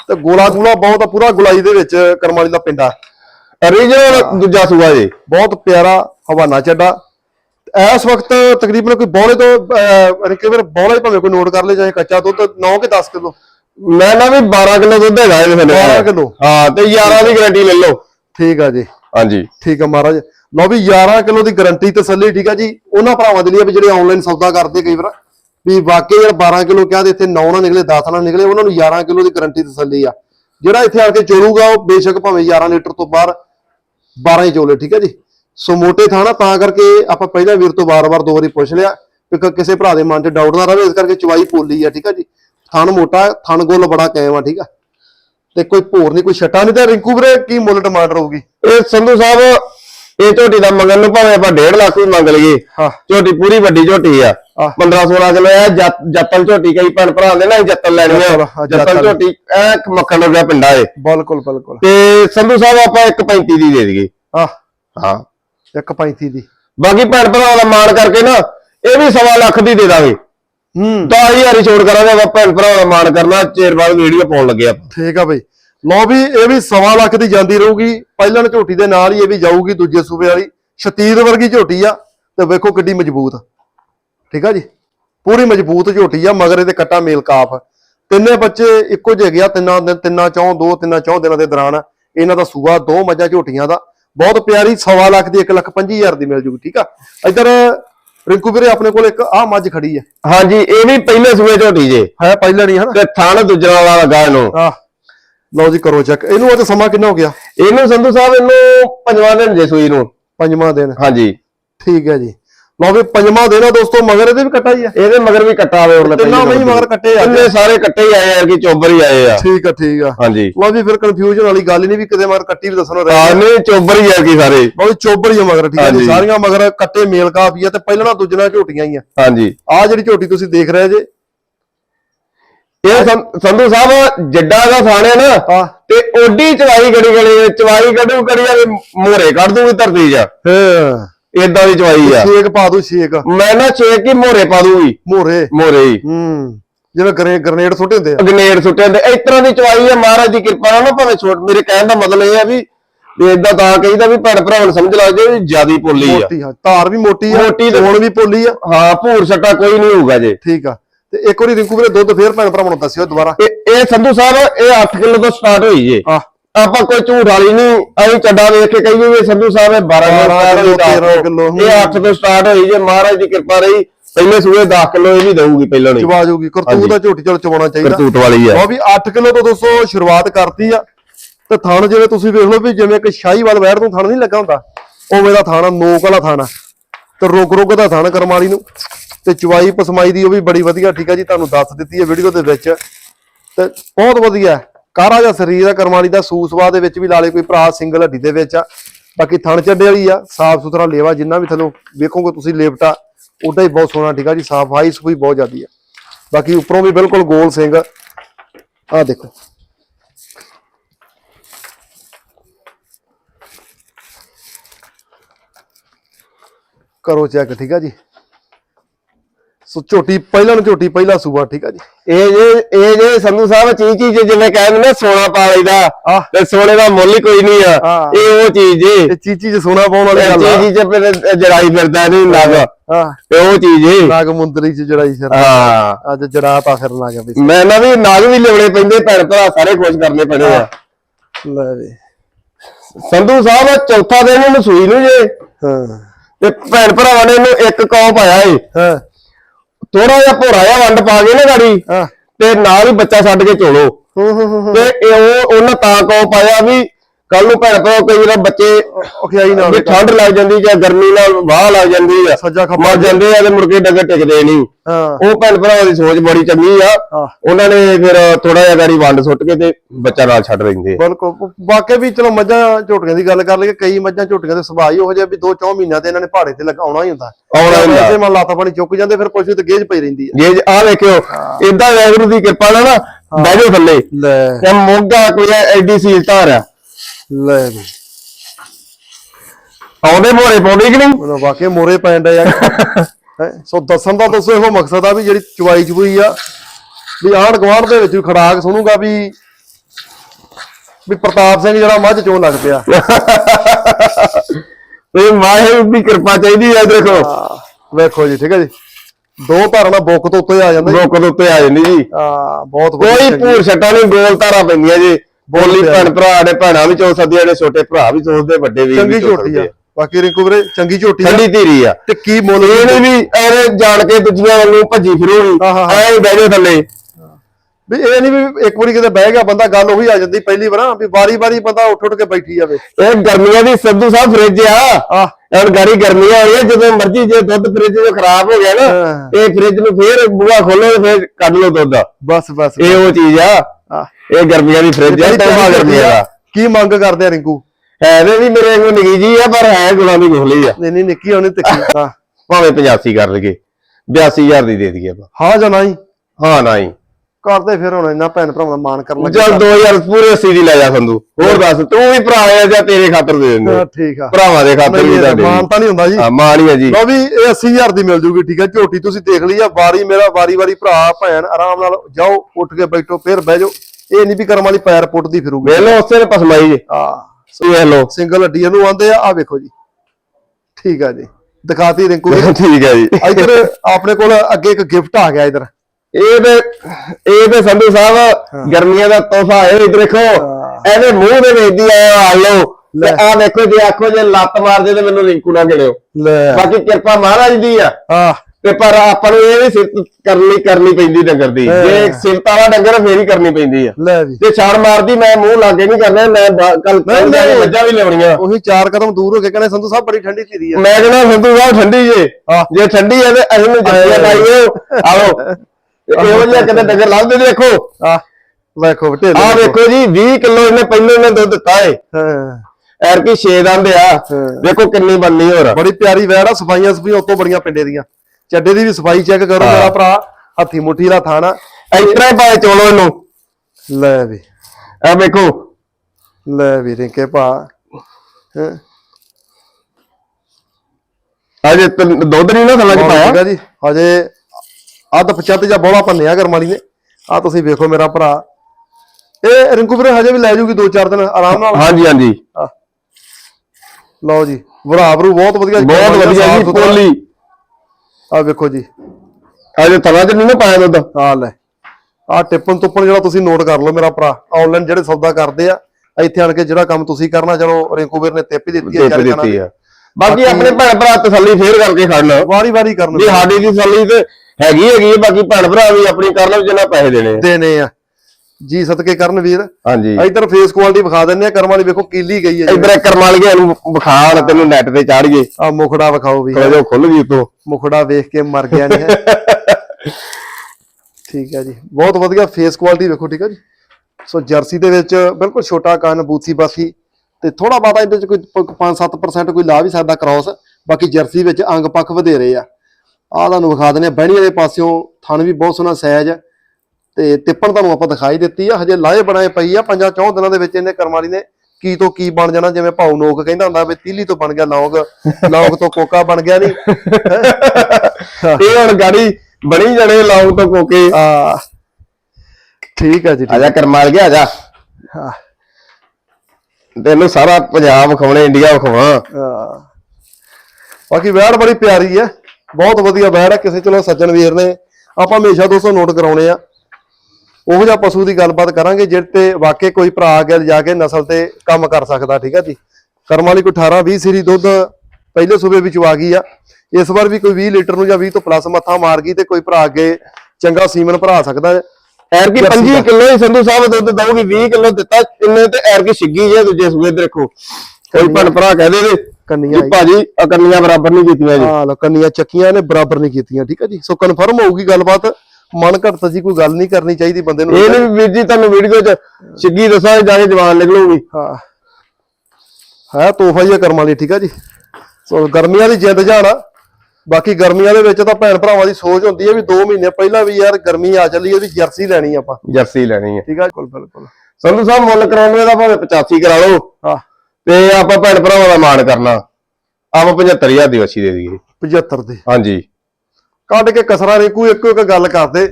ਤੇ ਗੋਲਾ ਗੂਲਾ ਬਹੁਤ ਆ ਪੂਰਾ ਗੁਲਾਈ ਦੇ ਵਿੱਚ ਕਰਮਾਲੀ ਦਾ ਪਿੰਡਾ ਓਰੀਜਨਲ ਦੂਜਾ ਸੂਆ ਜੀ। ਬਹੁਤ ਪਿਆਰਾ ਹਵਾਨਾ ਚੱਡਾ। ਇਸ ਵਕਤ ਤਕਰੀਬਨ ਕੋਈ ਬੌਲੇ ਤੋਂ ਰਿਕਵਰ ਬੌਲਾ ਭਾਵੇਂ ਕੋਈ ਨੋਟ ਕਰ ਲੇ ਚਾਹੇ ਕੱਚਾ ਦੁੱਧ 9 ਕਿ 10 ਕਿਲੋ? ਮੈਂ ਨਾ ਵੀ 12 ਕਿਲੋ ਦੁੱਧ ਹੈਗਾ ਇਹਦੇ ਥੱਲੇ। 12 ਕਿਲੋ। ਹਾਂ ਤੇ 11 ਦੀ ਗਾਰੰਟੀ ਲੈ ਲਓ। ਠੀਕ ਆ ਜੀ। ਹਾਂਜੀ। ਠੀਕ ਆ ਮਹਾਰਾਜ। ਲਓ ਵੀ 11 ਕਿਲੋ ਦੀ ਗਾਰੰਟੀ ਤਸੱਲੀ ਠੀਕ ਆ ਜੀ। ਉਹਨਾਂ ਭਰਾਵਾਂ ਦੇ ਲਈ ਵੀ ਜਿਹੜੇ ਆਨਲਾਈਨ ਸੌਦਾ ਕਰਦੇ ਕਈ ਵਾਰ। ਵੀ ਵਾਕਈ ਯਾਰ 12 ਕਿਲੋ ਕਿਹਾ ਤੇ ਇੱਥੇ 9 ਨਾ ਨਿਕਲੇ 10 ਨਾ ਨਿਕਲੇ ਉਹਨਾਂ ਨੂੰ 11 ਕਿਲੋ ਦੀ ਗਾਰੰਟੀ ਤਸੱਲੀ ਆ। ਜਿਹੜਾ ਇੱਥੇ ਆ ਕੇ ਚੋਲੂਗਾ ਉਹ ਬੇਸ਼ੱਕ ਭਾਵੇਂ 11 ਲੀਟਰ ਤੋਂ ਬਾਹਰ 12 ਹੀ ਚੋਲੇ ਠੀਕ ਹੈ ਜੀ। ਸੋ ਮੋਟੇ ਥਾਣਾ ਤਾਂ ਕਰਕੇ ਆਪਾਂ ਪਹਿਲਾਂ ਵੀਰ ਤੋਂ ਵਾਰ-ਵਾਰ ਦੋ ਵਾਰੀ ਪੁੱਛ ਲਿਆ ਕਿ ਕਿਸੇ ਭਰਾ ਦੇ ਮਨ 'ਚ ਡਾਊਟ ਨਾ ਰਵੇ ਇਸ ਕਰਕੇ ਚਵਾਈ ਪੋਲੀ ਆ ਠੀਕ ਆ ਜੀ। ਥਣ ਮੋਟਾ ਥਣ ਗੋਲ ਬੜਾ ਕਾਇਮ ਆ ਠੀਕ ਆ। ਤੇ ਕੋਈ ਭੋਰ ਨਹੀਂ ਕੋਈ ਛੱਟਾ ਨਹੀਂ ਤੇ ਰਿੰਕੂ ਵੀਰੇ ਕੀ ਮੁੱਲ ਡਿਮਾਂਡ ਰਹੂਗੀ? ਇਹ ਸੰਧੂ ਸਾਹਿਬ ਇਹ ਝੋਟੀ ਦਾ ਮੰਗਣ ਨੂੰ ਭਾਵੇਂ ਆਪਾਂ 1.5 ਲੱਖ ਵੀ ਮੰਗ ਲਈਏ ਹਾਂ। ਝੋਟੀ ਪੂਰੀ ਵੱਡੀ ਝੋਟੀ ਆ। ਆਹ। 15 16 ਕਿਲੋ ਆ ਜੱਤ- ਜੱਤਲ ਝੋਟੀ ਕਈ ਭੈਣ ਭਰਾ ਦੇ ਨਾ ਜੱਤਲ ਲੈਣੀ ਆ। ਹਾਂ, ਜੱਤਲ। ਝੋਟੀ ਐ ਮੱਖਣ ਵਰਗਾ ਪਿੰਡਾ ਏ ਬਿਲਕੁਲ ਬਿਲਕੁਲ। ਤੇ ਸੰਧੂ ਸਾਹਿਬ ਆਪਾਂ 1.35 ਦੀ ਦੇ ਦਈਏ। ਆ ਹਾਂ। ਇੱਕ 35 ਦੀ। ਬਾਕੀ ਭੈਣ ਭਰਾਵਾਂ ਦਾ ਮਾਣ ਕਰਕੇ ਨਾ ਇਹ ਵੀ ਸਵਾ ਲੱਖ ਦੀ ਦੇ ਦਾਂਗੇ। ਹੂੰ। 10000 ਹੀ ਛੋੜ ਕਰਾਂਗੇ ਆਪਾਂ ਭੈਣ ਭਰਾਵਾਂ ਦਾ ਮਾਣ ਕਰਨਾ ਚੇਰ ਬਾਅਦ ਵੀਡੀਓ ਪਾਉਣ ਲੱਗੇ ਆਪਾਂ। ਠੀਕ ਆ ਬਈ। ਲਓ ਵੀ ਇਹ ਵੀ ਸਵਾ ਲੱਖ ਦੀ ਜਾਂਦੀ ਰਹੂਗੀ। ਪਹਿਲਣ ਝੋਟੀ ਦੇ ਨਾਲ ਹੀ ਇਹ ਵੀ ਜਾਊਗੀ ਦੂਜੇ ਸੂਬੇ ਵਾਲੀ। ਸ਼ਤੀਰ ਵਰਗੀ ਝੋਟੀ ਆ ਤੇ ਵੇਖੋ ਕਿੱਡੀ ਮਜ਼ਬੂਤ। ਠੀਕ ਆ ਜੀ? ਪੂਰੀ ਮਜ਼ਬੂਤ ਝੋਟੀ ਆ ਮਗਰ ਇਹਦੇ ਕੱਟਾ ਮੇਲ ਕਾਫ। ਤਿੰਨੇ ਬੱਚੇ ਇੱਕੋ ਜਿਹੇ ਗਿਆ ਤਿੰਨਾਂ ਦਿਨ ਤਿੰਨਾਂ ਚੌਂ ਦੋ ਤਿੰਨਾਂ ਚੌਂ ਦਿਨਾਂ ਦੇ ਦੌਰਾਨ। ਇਹਨਾਂ ਦਾ ਸੂਆ ਦੋ ਮੱਝਾਂ ਝੋਟੀਆਂ ਦਾ। ਬਹੁਤ ਪਿਆਰੀ ਸਵਾ ਲੱਖ ਦੀ 1 ਲੱਖ 25000 ਦੀ ਮਿਲ ਜੂਗੀ ਠੀਕ ਆ? ਇੱਧਰ ਰਿੰਕੂ ਵੀਰੇ ਆਪਣੇ ਕੋਲ ਇੱਕ ਆਹ ਮੱਝ ਖੜੀ ਆ। ਹਾਂਜੀ ਇਹ ਵੀ ਪਹਿਲੇ ਸੂਏ ਝੋਟੀ ਜੇ। ਹੈ ਪਹਿਲਣ ਹੀ ਹਨਾ? ਤੇ ਥਣ ਦੂਜਾ ਵਾਲਾ ਲੱਗਾ ਇਹਨੂੰ ਆਹ ਲਓ ਜੀ ਕਰੋ ਚੈੱਕ ਇਹਨੂੰ ਅੱਜ ਸਮਾਂ ਕਿੰਨਾ ਹੋ ਗਿਆ? ਇਹਨੂੰ ਸੰਧੂ ਸਾਹਿਬ ਇਹਨੂੰ ਪੰਜਵਾਂ ਦਿਨ ਜੇ ਸੂਈ ਨੂੰ। ਪੰਜਵਾਂ ਦਿਨ। ਹਾਂਜੀ। ਠੀਕ ਹੈ ਜੀ। ਲਓ ਵੀ ਪੰਜਵਾਂ ਦਿਨ ਆ ਦੋਸਤੋ ਮਗਰ ਇਹਦੇ ਵੀ ਕੱਟਾ ਹੀ ਆ। ਇਹਦੇ ਮਗਰ ਵੀ ਕੱਟਾ ਆਵੇ ਉਹਨੇ ਤਿੰਨਾਂ ਮਹੀਂ ਮਗਰ ਕੱਟੇ ਆ। ਇੰਨੇ ਸਾਰੇ ਕੱਟੇ ਹੀ ਆਏ ਯਾਰ ਕਿ ਚੋਬਰ ਹੀ ਆਏ ਆ। ਠੀਕ ਆ ਠੀਕ ਆ। ਹਾਂਜੀ। ਲਓ ਵੀ ਫਿਰ ਕਨਫਿਊਜ਼ਨ ਵਾਲੀ ਗੱਲ ਨਹੀਂ ਵੀ ਕਿਤੇ ਮਗਰ ਕੱਟੀ ਵੀ ਦੱਸਣੋ ਰਹਿ ਨਹੀਂ ਚੋਬਰ ਹੀ ਆ ਕੀ ਸਾਰੇ। ਵੀ ਚੋਬਰ ਹੀ ਆ ਮਗਰ ਠੀਕ ਆ। ਸਾਰੀਆਂ ਮਗਰ ਕੱਟੇ ਮੇਲ ਕਾਫੀ ਆ ਤੇ ਪਹਿਲਾਂ ਦੂਜਣਾ ਝੋਟੀਆਂ ਹੀ ਆ। ਹਾਂਜੀ। ਆ ਜਿਹੜੀ ਝੋਟੀ ਤੁਸੀਂ ਦੇਖ ਰਹੇ ਜੇ ਇਹ ਸੰਧੂ ਸਾਹਿਬ ਜੱਡਾ ਦਾ ਥਾਣੇ ਨਾ ਆ ਤੇ ਓਡੀ ਚਵਾਈ ਗੜੀ ਗੜੀ ਚਵਾਈ ਕੱਢੂ ਕੜੀ ਆ ਮੋਹਰੇ ਕੱਢ ਦੂਗੀ ਧਰਤੀ ਜਾ ਹਾਂ। ਏਦਾਂ ਦੀ ਚਵਾਈ ਆ। ਛੇਕ ਪਾ ਦੋ ਛੇਕ। ਮੈਂ ਨਾ ਛੇਕ ਹੀ ਮੋਹਰੇ ਪਾ ਦੂਗੀ ਮੋਰੇ ਮੋਹਰੇ। ਹੀ। ਹੂੰ। ਜਿਵੇਂ ਗਰੇ ਗ੍ਰਨੇਡ ਸੁੱਟੇ ਹੁੰਦੇ ਆ। ਗਨੇਡ ਸੁੱਟੇ ਦੇ ਇਸ ਤਰ੍ਹਾਂ ਦੀ ਚਵਾਈ ਆ ਮਹਾਰਾਜ ਦੀ ਕਿਰਪਾ ਨਾਲ ਨਾ ਭਾਵੇਂ ਛੋਟ ਮੇਰੇ ਕਹਿਣ ਦਾ ਮਤਲਬ ਇਹ ਆ ਵੀ ਏਦਾਂ ਤਾਂ ਕਹੀਦਾ ਵੀ ਭੈਣ ਭਰਾਵਾਂ ਨੂੰ ਸਮਝ ਜਾਏ ਵੀ ਜਿਆਦੀ ਪੋਲੀ ਆ। ਮੋਟੀ ਆ ਧਾਰ ਵੀ ਮੋਟੀ ਆ ਮੋਟੀ ਤੇ- ਹੁਣ ਵੀ ਪੋਲੀ ਆ। ਹਾਂ ਭੂਰ ਸੱਟਾ ਕੋਈ ਨਹੀਂ ਹੋਊਗਾ ਜੇ। ਠੀਕ ਆ। ਤੇ ਇੱਕ ਵਾਰੀ ਰਿੰਕੂ ਵੀਰੇ ਦੁੱਧ ਫੇਰ ਭੈਣ ਭਰਾਵਾਂ ਨੂੰ ਦੱਸਿਓ ਦੁਬਾਰਾ। ਇਹ ਇਹ ਸੰਧੂ ਸਾਹਿਬ ਇਹ 8 ਕਿਲੋ ਤੋਂ ਸਟਾਰਟ ਹੋਈ ਜੇ। ਆ ਆਪਾਂ ਕੋਈ ਝੂਠ ਵਾਲੀ ਨਹੀਂ ਅਸੀਂ ਚੱਡਾ ਵੇਖ ਕੇ ਕਹੀਏ ਵੀ ਸੰਧੂ ਸਾਹਿਬ ਇਹ 12 ਕਿਲੋ 12 start ਹੋਈ, 13 ਕਿਲੋ, ਹੂੰ। ਇਹ 8 ਤੋਂ ਸਟਾਰਟ ਹੋਈ ਜੇ ਮਹਾਰਾਜ ਦੀ ਕਿਰਪਾ ਰਹੀ ਪਹਿਲੇ ਸੂਏ 10 ਕਿਲੋ ਇਹ ਵੀ ਦਊਗੀ ਪਹਿਲਾਂ ਨਹੀਂ ਚਵਾ ਜੂਗੀ। ਕਰਤੂਤ ਦਾ ਝੋਟੀ ਚਲ ਚਵਾਉਣਾ ਚਾਹੀਦਾ। ਕਰਤੂਤ ਵਾਲੀ ਆ। ਉਹ ਵੀ 8 ਕਿਲੋ ਤੋਂ ਦੋਸਤੋ ਸ਼ੁਰੂਆਤ ਕਰਤੀ ਆ। ਤੇ ਥਣ ਜਿਵੇਂ ਤੁਸੀਂ ਵੇਖ ਲਓ ਵੀ ਜਿਵੇਂ ਇੱਕ ਸ਼ਾਹੀਵਾਲ ਵੈੜ ਨੂੰ ਥਣ ਨਹੀਂ ਲੱਗਾ ਹੁੰਦਾ ਉਵੇਂ ਦਾ ਥਾਣਾ ਨੋਕ ਵਾਲਾ ਥਾਣਾ ਤੇ ਰੁਕ ਰੁਕ ਦਾ ਥਣ ਕਰਮਾਲੀ ਨੂੰ। ਤੇ ਚਵਾਈ ਪਸਮਾਈ ਦੀ ਉਹ ਵੀ ਬੜੀ ਵਧੀਆ ਠੀਕ ਆ ਜੀ ਤੁਹਾਨੂੰ ਦੱਸ ਦਿੱਤੀ ਹੈ ਵੀਡੀਓ ਦੇ ਵਿੱਚ। ਤੇ ਬਹੁਤ ਵਧੀਆ। ਕਾਰਾ ਜਿਹਾ ਸਰੀਰ ਆ ਕਰਮਾਲੀ ਦਾ ਸੂਸਵਾ ਦੇ ਵਿੱਚ ਵੀ ਲਾਲੇ ਕੋਈ ਭਰਾ ਸਿੰਗਲ ਹੱਡੀ ਦੇ ਵਿੱਚ ਆ। ਬਾਕੀ ਥਣ ਚੱਡੇ ਵਾਲੀ ਆ, ਸਾਫ਼ ਸੁਥਰਾ ਲੇਵਾ ਜਿੰਨਾ ਵੀ ਥੱਲੋਂ ਵੇਖੋਗੇ ਤੁਸੀਂ ਲੇਪਟਾ ਉਡਾ ਹੀ ਬਹੁਤ ਸੋਹਣਾ ਠੀਕ ਆ ਜੀ ਸਫ਼ਾਈ ਸਫੂਈ ਬਹੁਤ ਜ਼ਿਆਦੀ ਆ। ਬਾਕੀ ਉੱਪਰੋਂ ਵੀ ਬਿਲਕੁਲ ਗੋਲ ਸਿੰਘ। ਆ ਦੇਖੋ। ਕਰੋ ਚੈੱਕ ਠੀਕ ਆ ਜੀ। ਸੋ ਝੋਟੀ ਪਹਿਲਾਂ ਨੂੰ ਝੋਟੀ ਪਹਿਲਾ ਸੂਆ ਠੀਕ ਆ ਜੀ। ਇਹ ਜੇ ਇਹ ਜੇ ਸੰਧੂ ਸਾਹਿਬ ਚੀਜ਼ ਚੀਜ਼ ਜਿਵੇਂ ਕਹਿੰਦੇ ਨੇ ਸੋਨਾ ਪਾ ਲਈਦਾ। ਤੇ ਸੋਨੇ ਦਾ ਮੁੱਲ ਹੀ ਕੋਈ ਨਹੀਂ ਆ। ਇਹ ਉਹ ਚੀਜ਼ ਜੇ। ਇਹ ਚੀਚੀ ਚ ਸੋਨਾ ਪਾਉਣ ਵਾਲੀ ਗੱਲ ਆ। ਚੀਜ਼ ਚ ਫਿਰ ਜੜਾਈ ਫਿਰਦਾ ਨਹੀਂ ਨਗ ਹਾਂ ਤੇ ਉਹ ਚੀਜ਼ ਏ ਨਾਗ ਮੁੰਦਰੀ ਚ ਜੜਾਈ ਫਿਰ ਹਾਂ। ਅੱਜ ਜੜਾ ਤਾਂ ਫਿਰ ਨਾ ਗਿਆ ਮੈਂ ਨਾ ਵੀ ਨਗ ਵੀ ਲਿਉਣੇ ਪੈਂਦੇ ਭੈਣ ਭਰਾ ਸਾਰੇ ਖੁਸ਼ ਕਰਨੇ ਪੈਣੇ ਆ। ਲੈ ਵੀ। ਸੰਧੂ ਸਾਹਿਬ ਚੌਥਾ ਦਿਨ ਇਹਨੂੰ ਸੂਈ ਨੂੰ ਜੇ। ਹਾਂ। ਤੇ ਭੈਣ ਭਰਾਵਾਂ ਨੇ ਇਹਨੂੰ ਇੱਕ ਕੌ ਪਾਇਆ ਏ। ਹਾਂ। ਥੋੜਾ ਜਿਹਾ ਭੋਰਾ ਜਿਹਾ ਵੰਡ ਪਾ ਕੇ ਨਾ ਗਾੜੀ ਹਾਂ। ਤੇ ਨਾਲ ਹੀ ਬੱਚਾ ਛੱਡ ਕੇ ਝੋਲੋ ਹੂੰ ਹੂੰ ਹੂੰ ਤੇ ਇਹ ਉਹ ਉਹਨਾਂ ਤਾਂ ਕੌ ਪਾਇਆ ਵੀ ਕੱਲ ਨੂੰ ਭੈਣ ਭਰਾ ਕਈ ਵਾਰ ਬੱਚੇ ਔਖਿਆਈ ਨਾਲ ਵੀ ਠੰਡ ਲੱਗ ਜਾਂਦੀ ਜਾਂ ਗਰਮੀ ਨਾਲ ਵਾਹ ਲੱਗ ਜਾਂਦੀ ਆ। ਸੱਜਾ ਖੱਬਾ ਮਰ ਜਾਂਦੇ ਆ ਤੇ ਕੇ ਡੰਗਰ ਟਿਕਦੇ ਨਹੀਂ। ਹਾਂ। ਉਹ ਭੈਣ ਭਰਾਵਾਂ ਦੀ ਸੋਚ ਬੜੀ ਚੰਗੀ ਆ। ਉਹਨਾਂ ਨੇ ਫਿਰ ਥੋੜਾ ਜਿਹਾ ਗਾੜੀ ਵੰਡ ਸੁੱਟ ਕੇ ਤੇ ਬੱਚਾ ਨਾਲ ਛੱਡ ਆ। ਬਿਲਕੁਲ। ਵਾਕਿਆ ਵੀ ਚਲੋ ਮੱਝਾਂ ਝੋਟੀਆਂ ਦੀ ਗੱਲ ਕਰ ਲਈਏ ਕਈ ਮੱਝਾਂ ਝੋਟੀਆਂ ਦੇ ਸੁਭਾਅ ਹੀ ਉਹੋ ਜਿਹਾ ਵੀ 2-4 ਮਹੀਨਿਆਂ ਤੇ ਇਹਨਾਂ ਨੇ ਪਹਾੜੇ ਤੇ ਲਗਾਉਣਾ ਹੀ ਹੁੰਦਾ। ਆਉਣਾ ਹੁੰਦਾ। ਵੈਸੇ ਮਨ ਲਾਤਾ ਪਾਣੀ ਚੁੱਕ ਜਾਂਦੇ ਫਿਰ ਪਸ਼ੂ ਤੇ ਗੇਜ ਪਈ ਰਹਿੰਦੀ ਹੈ ਜੇ ਆ ਵੇਖਿਓ ਇਦਾਂ ਵੈਗਰੂ ਦੀ ਕਿਰਪਾ ਨਾਲ ਨਾ ਬਹਿ ਜਾਓ ਥੱਲੇ। ਲੈ। ਮੋਗਾ ਕੋਈ ਐਡੀ ਸੀਲ ਧਾਰ ਆ। ਲੈ ਵੀ। ਆਉਂਦੇ ਮੋਰੇ ਪਾਉਂਦੇ ਕਿ ਨਹੀਂ? ਉਹਨਾਂ ਵਾਕਿਆ ਮੋਰੇ ਪੈਣ ਡਿਆ *laughs* ਹੈਂ, ਸੋ ਦੱਸਣ ਦਾ ਦੱਸੋ ਇਹੋ ਮਕਸਦ ਆ ਵੀ ਜਿਹੜੀ ਚੁਵਾਈ ਚੁਈ ਆ ਵੀ ਆਂਢ ਗੁਆਂਢ ਦੇ ਵਿੱਚ ਵੀ ਖੜਾਕ ਸੁਣੂਗਾ ਵੀ ਵੀ ਪ੍ਰਤਾਪ ਸਿੰਘ ਜਿਹੜਾ ਮੱਝ ਚੋਂ ਲੱਗ ਪਿਆ। *laughs* ਤੇ ਮਾਹੇ ਦੀ ਕਿਰਪਾ ਚਾਹੀਦੀ ਆ ਦੇਖੋ। ਵੇਖੋ ਜੀ ਠੀਕ ਹੈ ਜੀ। ਦੋ ਧਾਰਨਾ ਬੁੱਕ ਤੋਂ ਉੱਤੇ ਆ ਜਾਂਦਾ ਜੀ। ਦੇ ਉੱਤੇ ਆ ਜਾਂਦੀ ਜੀ। ਆ ਬਹੁਤ ਵਧੀਆ ਕੋਈ ਚੰਗੀ। ਪੂਰ ਛੱਟਾਂ ਨਹੀਂ ਗੋਲ ਧਾਰਾਂ ਪੈਂਦੀਆਂ ਜੀ। ਬੋਲੀ। ਭੈਣ ਭਰਾ ਦੇ ਭੈਣਾਂ ਵੀ ਚੋ ਸਦੀਆਂ ਨੇ ਛੋਟੇ ਭਰਾ ਵੀ ਚੋਸਦੇ ਵੱਡੇ ਵੀ ਚੰਗੀ ਝੋਟੀ ਆ। ਬਾਕੀ ਰਿੰਕੂ ਵੀਰੇ ਚੰਗੀ ਝੋਟੀ ਆ। ਠੰਡੀ ਧੀਰੀ ਆ। ਤੇ ਕੀ ਮੁੱਲ ਇਹਨੇ ਵੀ ਐਵੇਂ ਜਾਣ ਕੇ ਦੂਜੀਆਂ ਵਾਂਗੂ ਭੱਜੀ ਫਿਰੂਗੀ। ਐਂ ਬਹਿ ਜਾਓ ਥੱਲੇ। ਵੀ ਇਹ ਨਹੀਂ ਵੀ ਇੱਕ ਵਾਰੀ ਕਿਤੇ ਬਹਿ ਗਿਆ ਬੰਦਾ ਗੱਲ ਉਹੀ ਆ ਜਾਂਦੀ ਪਹਿਲੀ ਵਾਰ ਵੀ ਵਾਰੀ ਵਾਰੀ ਬੰਦਾ ਉੱਠ ਉੱਠ ਕੇ ਬੈਠੀ ਜਾਵੇ। ਇਹ ਗਰਮੀਆਂ ਦੀ ਸੰਧੂ ਸਾਹਿਬ ਫ੍ਰਿਜ ਆ। ਆ ਹੁਣ ਗਾੜੀ ਗਰਮੀਆਂ ਆਈਆਂ ਜਦੋਂ ਮਰਜ਼ੀ ਜੇ ਦੁੱਧ ਫ੍ਰਿਜ ਚ ਖਰਾਬ ਹੋ ਗਿਆ ਨਾ। ਇਹ ਫ੍ਰਿਜ ਨੂੰ ਫੇਰ ਬੂਹਾ ਖੋਲੋ ਤੇ ਫੇਰ ਕੱਢ ਲਓ ਦੁੱਧ। ਬਸ ਬਸ ਇਹ ਉਹ ਚੀਜ਼ ਆ ਆ। ਇਹ ਗਰਮੀਆਂ ਦੀ ਫ੍ਰਿਜ ਬੜੀ ਤੋਹਫਾ ਗਰਮੀਆਂ ਦਾ ਕੀ ਮੰਗ ਕਰਦੇ ਆ ਰਿੰਕੂ? ਹੈ ਵੀ ਮੇਰੇ ਕੋਲ ਨਿੱਕੀ ਜੀ ਆ ਪਰ ਹੈ ਗੁਲਾਂ ਦੀ ਗੋਲੀ ਆ। ਨਹੀਂ ਨਹੀਂ ਨਿੱਕੀ ਉਹਨੇ ਤੇ ਕੀ ਹਾਂ। ਭਾਵੇਂ 85 ਕਰ ਲਈਏ 82000 ਦੀ ਦੇ ਦਈਏ ਆਪਾਂ। ਹਾਂ ਜਾਂ ਨਹੀਂ? ਹਾਂ ਨਹੀਂ। ਕਰਦੇ ਫਿਰ ਹੁਣ ਇੰਨਾ ਭੈਣ ਭਰਾਵਾਂ ਦਾ ਮਾਨ ਕਰਨ ਲੱਗੇ ਚੱਲ 2000 ਪੂਰੇ 80 ਦੀ ਲੈ ਜਾ ਸੰਧੂ। ਹੋਰ ਦੱਸ ਤੂੰ ਵੀ ਭਰਾ ਆ ਜਾਂ ਤੇਰੇ ਖਾਤਰ ਦੇ ਦਿੰਦੇ? ਹਾਂ, ਠੀਕ ਆ। ਭਰਾਵਾਂ ਦੇ ਖਾਤਰ ਵੀ ਤੁਹਾਡੇ। ਮਾਨ ਤਾਂ ਨਹੀਂ ਹੁੰਦਾ ਜੀ। ਹਾਂ ਮਾਣ ਹੀ ਆ ਜੀ। ਲਓ ਵੀ ਇਹ 80000 ਦੀ ਮਿਲ ਜੂਗੀ ਠੀਕ ਹੈ। ਝੋਟੀ ਤੁਸੀਂ ਦੇਖ ਲਈ ਆ ਵਾਰੀ ਮੇਰਾ ਵਾਰੀ ਵਾਰੀ ਭਰਾ ਭੈਣ ਆਰਾਮ ਨਾਲ ਜਾਓ ਉੱਠ ਕੇ ਬੈਠੋ ਫਿਰ ਬਹਿ ਜਾਓ। ਇਹ ਨਹੀਂ ਵੀ ਕਰਮ ਵਾਲੀ ਪੈਰ ਪੁੱਟਦੀ ਫਿਰੂਗੀ। ਵੇਖ ਲਓ ਉਸੇ ਨੇ ਪਸਮਾਈ ਜੀ ਆ ਵੇਖ ਲਓ। ਸਿੰਗਲ ਹੱਡੀ ਇਹਨੂੰ ਆਂਦੇ ਆ ਆ ਵੇਖੋ ਜੀ। ਠੀਕ ਆ ਜੀ। ਦਿਖਾਤੀ ਰਿੰਕੂ ਜੀ *laughs* ਠੀਕ ਹੈ ਜੀ। ਇੱਧਰ ਆਪਣੇ ਕੋਲ ਅੱਗੇ ਇੱਕ ਗਿਫਟ ਆ ਗਿਆ ਇੱਧਰ। ਇਹ ਤੇ ਇਹ ਤੇ ਸੰਧੂ ਸਾਹਿਬ ਗਰਮੀਆਂ ਦਾ ਤੋਹਫਾ ਹੈ ਇਧਰ ਦੇਖੋ। ਇਹਦੇ ਮੂੰਹ ਦੇ ਵਿੱਚ ਦੀ ਆਇਆ ਆ ਲਓ ਤੇ ਆ ਦੇਖੋ ਜੇ ਆਖੋ ਜੇ ਲੱਤ ਮਾਰਦੇ ਤੇ ਮੈਨੂੰ ਰਿੰਕੂ ਨਾ ਗਿਣਿਓ ਲੈ। ਬਾਕੀ ਕਿਰਪਾ ਮਹਾਰਾਜ ਦੀ ਆ। ਆ ਤੇ ਪਰ ਆਪਾਂ ਨੂੰ ਇਹ ਵੀ ਸਿਫਤ ਕਰਨੀ ਕਰਨੀ ਪੈਂਦੀ ਡੰਗਰ ਦੀ। ਜੇ ਸਿਫਤ ਵਾਲਾ ਡੰਗਰ ਫੇਰ ਹੀ ਕਰਨੀ ਪੈਂਦੀ ਆ। ਲੈ ਵੀ। ਜੇ ਛਾੜ ਮਾਰਦੀ ਮੈਂ ਮੂੰਹ ਲਾਗੇ ਨਹੀਂ ਕਰਨਾ ਮੈਂ ਕੱਲ ਮੱਝਾਂ ਵੀ ਲਿਆਉਣੀਆਂ। ਉਹੀ ਚਾਰ ਕਦਮ ਦੂਰ ਹੋ ਕੇ ਕਹਿੰਦੇ ਸੰਧੂ ਸਾਹਿਬ ਬੜੀ ਠੰਡੀ ਧੀਰੀ ਆ। ਮੈਂ ਕਹਿੰਦਾ ਸੰਧੂ ਸਾਹਿਬ ਠੰਡੀ ਜੇ। ਜੇ ਠੰਡੀ ਹੈ ਤੇ ਅਸੀਂ ਨੂੰ ਜੱਟੀਆਂ ਪਾਈਓ ਆਓ। ਇਹੋ ਜਿਹਾ ਕਿਤੇ ਡੰਗਰ ਲੱਭਦੇ ਦੇਖੋ। ਆ ਵੇਖੋ ਢੇਲੇ ਆਹ ਵੇਖੋ ਜੀ 20 ਕਿਲੋ ਇਹਨੇ ਪਹਿਲਾਂ ਇਹਨੇ ਦੁੱਧ ਦਿੱਤਾ ਏ। ਹਾਂ। ਐਰ ਕੀ 6 ਦੰਦ ਆ। ਹਾਂ। ਦੇਖੋ ਕਿੰਨੀ ਬੰਨੀ ਹੋਰ। ਬੜੀ ਪਿਆਰੀ ਵੈੜ ਆ ਸਫਾਈਆਂ ਸਫਾਈਆਂ ਉਤੋਂ ਬੜੀਆਂ ਪਿੰਡੇ ਦੀਆਂ। ਚੱਡੇ ਦੀ ਵੀ ਸਫ਼ਾਈ ਚੈੱਕ ਕਰੋ ਹਾਂ। ਮੇਰਾ ਭਰਾ ਹੱਥੀ ਮੁੱਠੀ ਦਾ ਥਾਣਾ। ਇਤਨਾ ਹੀ ਪਾਏ ਚੋਲੋ ਇਹਨੂੰ। ਲੈ ਵੀ। ਆ ਵੇਖੋ। ਲੈ ਵੀ ਰਿੰਕੇ ਭਾ। ਹੈਂ। ਅਜੇ ਦੁੱਧ ਨਹੀਂ ਨਾ ਥੱਲੇ ਚ ਪਾਇਆ। ਜੀ। ਹਜੇ ਅੱਧ ਪਛੱਤ ਜਾਂ ਬੋਲਾ ਭੰਨਿਆ ਕਰਮਾਲੀ ਨੇ। ਆ ਤੁਸੀਂ ਵੇਖੋ ਮੇਰਾ ਭਰਾ। ਇਹ ਰਿੰਕੂ ਵੀਰੇ ਹਜੇ ਵੀ ਲੈ ਜੂਗੀ 2-4 ਦਿਨ ਆਰਾਮ ਨਾਲ। ਹਾਂਜੀ ਹਾਂਜੀ। ਲਓ ਜੀ ਭਰਾਵਰੂ ਬਹੁਤ ਵਧੀਆ ਬਹੁਤ ਵਧੀਆ ਜੀ ਪੋਲੀ। ਆ ਵੇਖੋ ਜੀ। ਅਜੇ ਥੱਲੇ ਚ ਨਹੀਂ ਨਾ ਪਾਇਆ ਦੁੱਧ। ਆ ਲੈ। ਆ ਟਿੱਪਣ ਟੁੱਪਣ ਜਿਹੜਾ ਤੁਸੀਂ ਨੋਟ ਕਰ ਲਓ ਮੇਰਾ ਭਰਾ। ਆਨਲਾਈਨ ਜਿਹੜੇ ਸੌਦਾ ਕਰਦੇ ਆ ਇੱਥੇ ਆਣ ਕੇ ਜਿਹੜਾ ਕੰਮ ਤੁਸੀਂ ਕਰਨਾ ਚਲੋ ਰਿੰਕੂ ਵੀਰ ਨੇ ਟਿੱਪ ਹੀ ਦਿੱਤੀ ਹੈ ਟਿੱਪ ਦਿੱਤੀ। ਆ ਬਾਕੀ ਆਪਣੇ ਭੈਣ ਭਰਾ ਤਸੱਲੀ ਫੇਰ ਕਰਕੇ ਖੜਨ। ਵਾਰੀ ਵਾਰੀ ਕਰਨ। ਵੀ ਸਾਡੀ ਦੀ ਤਸੱਲੀ ਤੇ ਹੈਗੀ ਹੈਗੀ ਬਾਕੀ ਭੈਣ ਭਰਾ ਵੀ ਆਪਣੀ ਕਰ ਲਓ ਜਿੰਨਾ ਪੈਸੇ ਦੇਣੇ ਆ। ਦੇਣੇ ਆ। ਜੀ ਸਦਕੇ ਕਰਨ ਵੀਰ। ਹਾਂਜੀ। ਇੱਧਰ ਫੇਸ ਕੁਆਲਿਟੀ ਵਿਖਾ ਦਿੰਨੇ ਆ ਕਰਮ ਵਾਲੀ ਵੇਖੋ ਕੀਲੀ ਗਈ ਹੈ ਇਧਰ ਕਰਮਾਲੀਆਂ ਨੂੰ ਵਿਖਾਣ ਤੈਨੂੰ ਨੈਟ ਤੇ ਚਾੜੀਏ। ਆ ਮੁਖੜਾ ਵਿਖਾਓ ਵੀ। ਜੋ ਖੁੱਲ ਗਈ ਉਤੋਂ। ਮੁਖੜਾ ਵੇਖ ਕੇ ਮਰ ਗਿਆ ਨਹੀਂ *laughs* ਠੀਕ ਹੈ ਜੀ। ਬਹੁਤ ਵਧੀਆ ਫੇਸ ਕੁਆਲਿਟੀ ਵੇਖੋ ਠੀਕ ਹੈ ਜੀ। ਸੋ ਜਰਸੀ ਦੇ ਵਿੱਚ ਬਿਲਕੁਲ ਛੋਟਾ ਕੰਨ ਬੂਥੀ ਬਾਥੀ ਤੇ ਥੋੜਾ ਬਾਤਾ ਇਹਦੇ ਚ ਕੋਈ 5-7% ਕੋਈ ਲਾ ਵੀ ਸਕਦਾ ਕ੍ਰਾਸ ਬਾਕੀ ਜਰਸੀ ਵਿੱਚ ਅੰਗ ਪੱਖ ਵਧੇਰੇ ਆ। ਆਹ ਤੁਹਾਨੂੰ ਵਿਖਾ ਦਿੰਦੇ ਆ ਬਹਿਣੀ ਵਾਲੇ ਪਾਸਿਓਂ ਥਣ ਵੀ ਬਹੁਤ ਸੋਹਣਾ ਸਾਈਜ਼ ਤੇ ਟਿੱਪਣ ਤੁਹਾਨੂੰ ਆਪਾਂ ਦਿਖਾਈ ਦਿੱਤੀ ਆ। ਹਜੇ ਲਾਏ ਬਣਾਏ ਪਈ ਆ। ਪੰਜਾਂ ਚੌਂ ਦਿਨਾਂ ਦੇ ਵਿੱਚ ਇਹਨੇ ਕਰਮਾਲੀ ਨੇ ਕੀ ਤੋਂ ਕੀ ਬਣ ਜਾਣਾ ਜਿਵੇਂ ਭਾਉ ਨੋਕ ਕਹਿੰਦਾ ਹੁੰਦਾ ਵੀ ਤੀਲੀ ਤੋਂ ਬਣ ਗਿਆ ਲੌਂਗ। ਲੌਂਗ ਤੋਂ ਕੋਕਾ ਬਣ ਗਿਆ ਨਹੀਂ। *laughs* ਇਹ ਹੁਣ ਗਾੜੀ ਬਣੀ ਜਣੇ ਲੌਂਗ ਤੋਂ ਕੋਕੇ। ਆ ਠੀਕ ਆ ਜੀ ਠੀਕ ਆਜਾ ਕਰਮਾਲ ਗਿਆ ਆ ਤੈਨੂੰ ਸਾਰਾ ਪੰਜਾਬ ਵਿਖਾਉਣੇ ਇੰਡੀਆ ਵਿਖਾਵਾਂ ਆ। ਬਾਕੀ ਵੈੜ ਬੜੀ ਪਿਆਰੀ ਹੈ। ਬਹੁਤ ਵਧੀਆ ਵੈੜ ਹੈ ਕਿਸੇ ਚਲੋ ਸੱਜਣ ਵੀਰ ਨੇ। ਆਪਾਂ ਹਮੇਸ਼ਾ ਦੋਸਤੋ ਨੋਟ ਕਰਾਉਣੇ ਆ। ਉਹੋ ਜਿਹਾ ਪਸ਼ੂ ਦੀ ਗੱਲਬਾਤ ਕਰਾਂਗੇ ਜਿਹੜੇ ਤੇ ਵਾਕਈ ਕੋਈ ਭਰਾ ਅੱਗੇ ਜਾ ਕੇ ਨਸਲ ਤੇ ਕੰਮ ਕਰ ਸਕਦਾ ਠੀਕ ਹੈ ਜੀ? ਕਰਮ ਵਾਲੀ ਕੋਈ 18 20 ਸੀਰੀ ਦੁੱਧ ਪਹਿਲੇ ਸੂਬੇ ਵਿੱਚ ਆ ਗਈ ਆ। ਇਸ ਵਾਰ ਵੀ ਕੋਈ 20 ਲੀਟਰ ਨੂੰ ਜਾਂ 20 ਤੋਂ ਪਲੱਸ ਮੱਥਾ ਮਾਰ ਗਈ ਤੇ ਕੋਈ ਭਰਾ ਅੱਗੇ ਚੰਗਾ ਸੀਮਨ ਭਰਾ ਸਕਦਾ ਹੈ। ਐਰ ਕੀ 25 ਕਿਲੋ ਹੀ ਸੰਧੂ ਸਾਹਿਬ ਦੁੱਧ ਦਊਗੀ 20 ਕਿਲੋ ਦਿੱਤਾ ਇੰਨੇ ਤੇ ਐਰ ਕੀ ਛਿੱਗੀ ਜੇ ਦੂਜੇ ਸੂਏ ਤੇ ਰੱਖੋ। ਕੋਈ ਭੈਣ ਭਰਾ ਕਹਦੇ ਨੇ ਕੰਨੀਆਂ ਜੀ ਭਾਜੀ ਕੰਨੀਆਂ ਬਰਾਬਰ ਨਹੀਂ ਕੀਤੀਆਂ ਜੀ। ਹਾਂ ਲੋ ਕੰਨੀਆਂ ਚੱਕੀਆਂ ਨੇ ਬਰਾਬਰ ਨਹੀਂ ਕੀਤੀਆਂ ਠੀਕ ਹੈ ਜੀ? ਸੋ ਕਨਫਰਮ ਹੋਊਗੀ ਗੱਲਬਾਤ ਮਨ ਘੜਤ ਜੀ ਕੋਈ ਗੱਲ ਨਹੀਂ ਕਰਨੀ ਚਾਹੀਦੀ ਬੰਦੇ ਨੂੰ। ਇਹ ਨਹੀਂ ਵੀਰ ਜੀ ਤੁਹਾਨੂੰ ਵੀਡੀਓ 'ਚ ਛਿੱਗੀ ਦੱਸਾਂ ਜਾ ਕੇ ਜਵਾਨ ਨਿਕਲੂਗੀ। ਹਾਂ। ਹੈ ਤੋਹਫਾ ਹੀ ਕਰਮਾਂ ਲਈ ਠੀਕ ਆ ਜੀ? ਸੋ ਗਰਮੀਆਂ ਦੀ ਜਿੰਦ ਜਾਣਾ ਬਾਕੀ ਗਰਮੀਆਂ ਦੇ ਵਿੱਚ ਤਾਂ ਭੈਣ ਭਰਾਵਾਂ ਦੀ ਸੋਚ ਹੁੰਦੀ ਹੈ ਵੀ 2 ਮਹੀਨੇ ਪਹਿਲਾਂ ਵੀ ਯਾਰ ਗਰਮੀ ਆ ਚੱਲੀ ਇਹਦੀ ਜਰਸੀ ਲੈਣੀ ਆਪਾਂ। ਜਰਸੀ ਲੈਣੀ ਹੈ ਠੀਕ ਆ ਬਿਲਕੁਲ ਬਿਲਕੁਲ। ਸੰਧੂ ਸਾਹਿਬ ਮੁੱਲ ਕਰਾਉਣੇ ਦਾ ਭਾਵੇਂ 85 ਕਰਾ ਲਓ। ਹਾਂ। ਤੇ ਆਪਾਂ ਭੈਣ ਭਰਾਵਾਂ ਦਾ ਮਾਣ ਕਰਨਾ। ਆਪਾਂ 75000 ਦੀ ਵਛੀ ਦੇ ਦਈਏ। 75 ਦੇ। ਹਾਂਜੀ। ਕੱਢ ਕੇ ਕਸਰਾ ਕੋਈ ਇੱਕੋ ਇੱਕ ਗੱਲ ਕਰਦੇ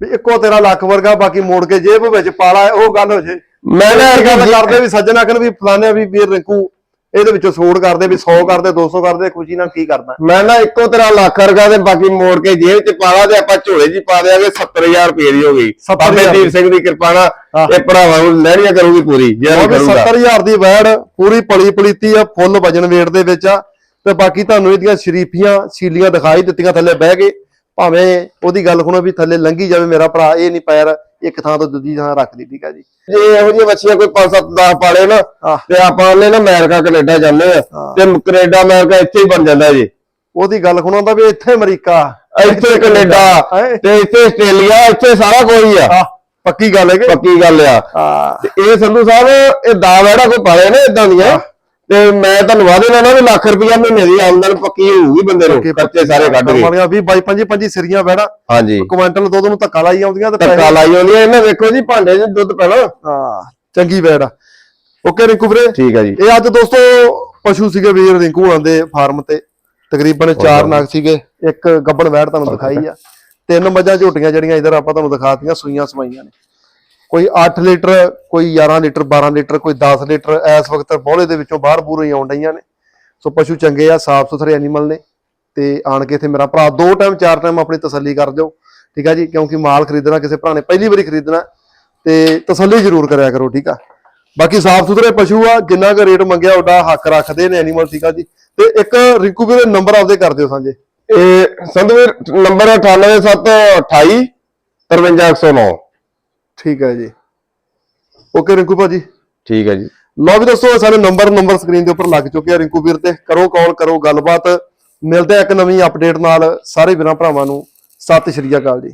ਵੀ ਇੱਕੋ ਤੇਰਾ ਲੱਖ ਵਰਗਾ ਬਾਕੀ ਮੋੜ ਕੇ ਜੇਬ ਵਿੱਚ ਪਾਲਾ ਉਹ ਗੱਲ ਹੋ ਜੇ। ਮੈਂ ਨਾ ਇਹ ਗੱਲ ਗੱਲ ਕਰਦੇ ਵੀ ਸੱਜਣ ਆਖਣ ਵੀ ਫਲਾਣੇ ਵੀ ਵੀਰ ਰਿੰਕੂ ਇਹਦੇ ਵਿੱਚੋਂ ਸੋੜ ਕਰਦੇ ਵੀ 100 ਕਰਦੇ 200 ਕਰਦੇ ਖੁਸ਼ੀ ਨਾਲ ਕੀ ਕਰਦਾ ਮੈਂ ਨਾ ਇੱਕੋ ਤੇਰਾ ਲੱਖ ਰਗਾ ਤੇ ਬਾਕੀ ਮੋੜ ਕੇ ਜੇਬ 'ਚ ਪਾ ਲਾ ਤੇ ਆਪਾਂ ਝੋਲੇ 'ਚ ਪਾ ਦੇਾਂਗੇ 70000 ਰੁਪਏ ਦੀ ਹੋ ਗਈ। 70,000 ਬਾਬੇ ਦੀਪ ਸਿੰਘ ਦੀ ਕਿਰਪਾ ਨਾਲ। ਇਹ ਭਰਾਵਾਂ ਨੂੰ ਲੈਣੀਆਂ ਕਰੂਗੀ ਪੂਰੀ ਜਿਹੜਾ ਕਰੂਗਾ। 70000 ਦੀ ਵੈੜ ਪੂਰੀ ਪਲੀ ਪਲੀਤੀ ਆ ਫੁੱਲ ਵਜਨ weight ਦੇ ਵਿੱਚ ਆ। ਤੇ ਬਾਕੀ ਤੁਹਾਨੂੰ ਇਹਦੀਆਂ ਸ਼ਰੀਫੀਆਂ ਸੀਲੀਆਂ ਦਿਖਾਈ ਦਿੱਤੀਆਂ ਥੱਲੇ ਬਹਿ ਕੇ। ਭਾਵੇਂ ਉਹਦੀ ਗੱਲ ਸੁਣੋ ਵੀ ਥੱਲੇ ਲੰਗੀ ਜਾਵੇ ਮੇਰਾ ਭਰਾ ਇਹ ਨਹੀਂ ਪੈਰ ਇੱਕ ਥਾਂ ਤੋਂ ਦੂਜੀ ਥਾਂ ਰੱਖਦੀ ਠੀਕ ਆ ਜੀ ਜੇ ਇਹੋ ਜਿਹੀਆਂ ਬੱਚੀਆਂ ਕੋਈ 5 7 10 ਪਾਲੇ ਨਾ। ਤੇ ਆਪਾਂ ਉਹਨੇ ਨਾ ਅਮਰੀਕਾ ਕੈਨੇਡਾ ਜਾਂਦੇ ਆ। ਤੇ ਕੈਨੇਡਾ ਅਮਰੀਕਾ ਇੱਥੇ ਹੀ ਬਣ ਜਾਂਦਾ ਜੀ। ਉਹਦੀ ਗੱਲ ਸੁਣਾਉਂਦਾ ਵੀ ਇੱਥੇ ਅਮਰੀਕਾ। ਇੱਥੇ ਕੈਨੇਡਾ? ਤੇ ਇੱਥੇ ਆਸਟ੍ਰੇਲੀਆ ਇੱਥੇ ਸਾਰਾ ਕੋਈ ਆ। ਪੱਕੀ ਗੱਲ ਹੈ ਕਿ ਪੱਕੀ ਗੱਲ ਆ। ਆ ਤੇ ਇਹ ਸੰਧੂ ਸਾਹਿਬ ਇਹ ਦਾ ਵੜਾ ਕੋਈ ਪਾਲੇ ਨੇ ਇਦਾਂ ਦੀਆਂ? ਤੇ ਮੈਂ ਤੁਹਾਨੂੰ ਵਾਅਦੇ ਨਾਲ ਵੀ ਲੱਖ ਰੁਪਇਆ ਮਹੀਨੇ ਦੀ ਆਮਦਨ ਪੱਕੀ ਹੋਊਗੀ ਬੰਦੇ ਨੂੰ ਖਰਚੇ ਸਾਰੇ ਕੱਢ ਕੇ। ਵਾਲੀਆਂ 20 22 25 25 ਸਿਰੀਆਂ ਵੈੜਾ ਹਾਂਜੀ। ਕੁਆਂਟਲ ਦੁੱਧ ਨੂੰ ਧੱਕਾ ਲਾਈ ਆਉਂਦੀਆਂ ਤੇ ਧੱਕਾ ਲਾਈ ਆਉਂਦੀ ਹੈ ਇਹਨਾਂ ਵੇਖੋ ਜੀ ਭਾਂਡੇ 'ਚ ਦੁੱਧ ਪੈਣਾ। ਹਾਂ ਚੰਗੀ ਵੈੜ ਆ। ਓਕੇ ਰਿੰਕੂ ਵੀਰੇ? ਠੀਕ ਆ ਜੀ। ਇਹ ਅੱਜ ਦੋਸਤੋ ਪਸ਼ੂ ਸੀਗੇ ਵੀਰ ਰਿੰਕੂ ਹੋਣਾ ਦੇ ਫਾਰਮ ਤੇ। ਤਕਰੀਬਨ 4 ਨਗ ਸੀਗੇ ਇੱਕ ਗੱਬਣ ਵੈੜ ਤੁਹਾਨੂੰ ਦਿਖਾਈ ਆ। ਤਿੰਨ ਮੱਝਾਂ ਝੋਟੀਆਂ ਜਿਹੜੀਆਂ ਇਧਰ ਆਪਾਂ ਤੁਹਾਨੂੰ ਦਿਖਾਤੀਆਂ ਸੂਈਆਂ ਸਵਾਈਆਂ ਨੇ। ਕੋਈ 8 ਲੀਟਰ, ਕੋਈ 11 ਲੀਟਰ 12 ਲੀਟਰ, ਕੋਈ 10 ਲੀਟਰ, ਇਸ ਵਕਤ ਬੋਲੇ ਦੇ ਵਿੱਚੋਂ ਬਾਹਰ ਬੂਰ ਹੀ ਆਉਣ ਡਈਆਂ ਨੇ। ਸੋ ਪਸ਼ੂ ਚੰਗੇ ਆ ਸਾਫ਼ ਸੁਥਰੇ ਐਨੀਮਲ ਨੇ ਤੇ ਆਣ ਕੇ ਇੱਥੇ ਮੇਰਾ ਭਰਾ ਦੋ ਟਾਈਮ ਚਾਰ ਟਾਈਮ ਆਪਣੀ ਤਸੱਲੀ ਕਰ ਦਿਓ, ਠੀਕ ਆ ਜੀ? ਕਿਉਂਕਿ ਮਾਲ ਖਰੀਦਣਾ, ਕਿਸੇ ਭਰਾ ਨੇ ਪਹਿਲੀ ਵਾਰੀ ਖਰੀਦਣਾ ਤੇ ਤਸੱਲੀ ਜ਼ਰੂਰ ਕਰਿਆ ਕਰੋ, ਠੀਕ ਆ? ਬਾਕੀ ਸਾਫ਼ ਸੁਥਰੇ ਪਸ਼ੂ ਆ, ਜਿੰਨਾ ਕੁ ਰੇਟ ਮੰਗਿਆ, ਉਹਦਾ ਹੱਕ ਰੱਖਦੇ ਨੇ ਐਨੀਮਲ ਠੀਕ ਆ ਜੀ? ਤੇ ਇੱਕ ਰਿੰਕੂ ਵੀਰੇ ਨੰਬਰ ਆਪਦੇ ਕਰ ਦਿਓ ਸਾਂਝੇ। ਇਹ ਸੰਧੂ ਵੀਰ ਨੰਬਰ 98728 53109 ਠੀਕ ਹੈ ਜੀ। ਓਕੇ ਰਿੰਕੂ ਭਾਜੀ। ਠੀਕ ਹੈ ਜੀ। ਲਓ ਵੀ ਦੋਸਤੋ ਸਾਡੇ ਨੰਬਰ ਨੰਬਰ ਸਕਰੀਨ ਦੇ ਉੱਪਰ ਲੱਗ ਚੁੱਕੇ ਆ ਰਿੰਕੂ ਵੀਰ ਤੇ। ਕਰੋ ਕਾਲ ਕਰੋ ਗੱਲਬਾਤ। ਮਿਲਦੇ ਆ ਇੱਕ ਨਵੀਂ ਅਪਡੇਟ ਨਾਲ। ਸਾਰੇ ਵੀਰਾਂ ਭਰਾਵਾਂ ਨੂੰ ਸਤਿ ਸ਼੍ਰੀ ਅਕਾਲ ਜੀ।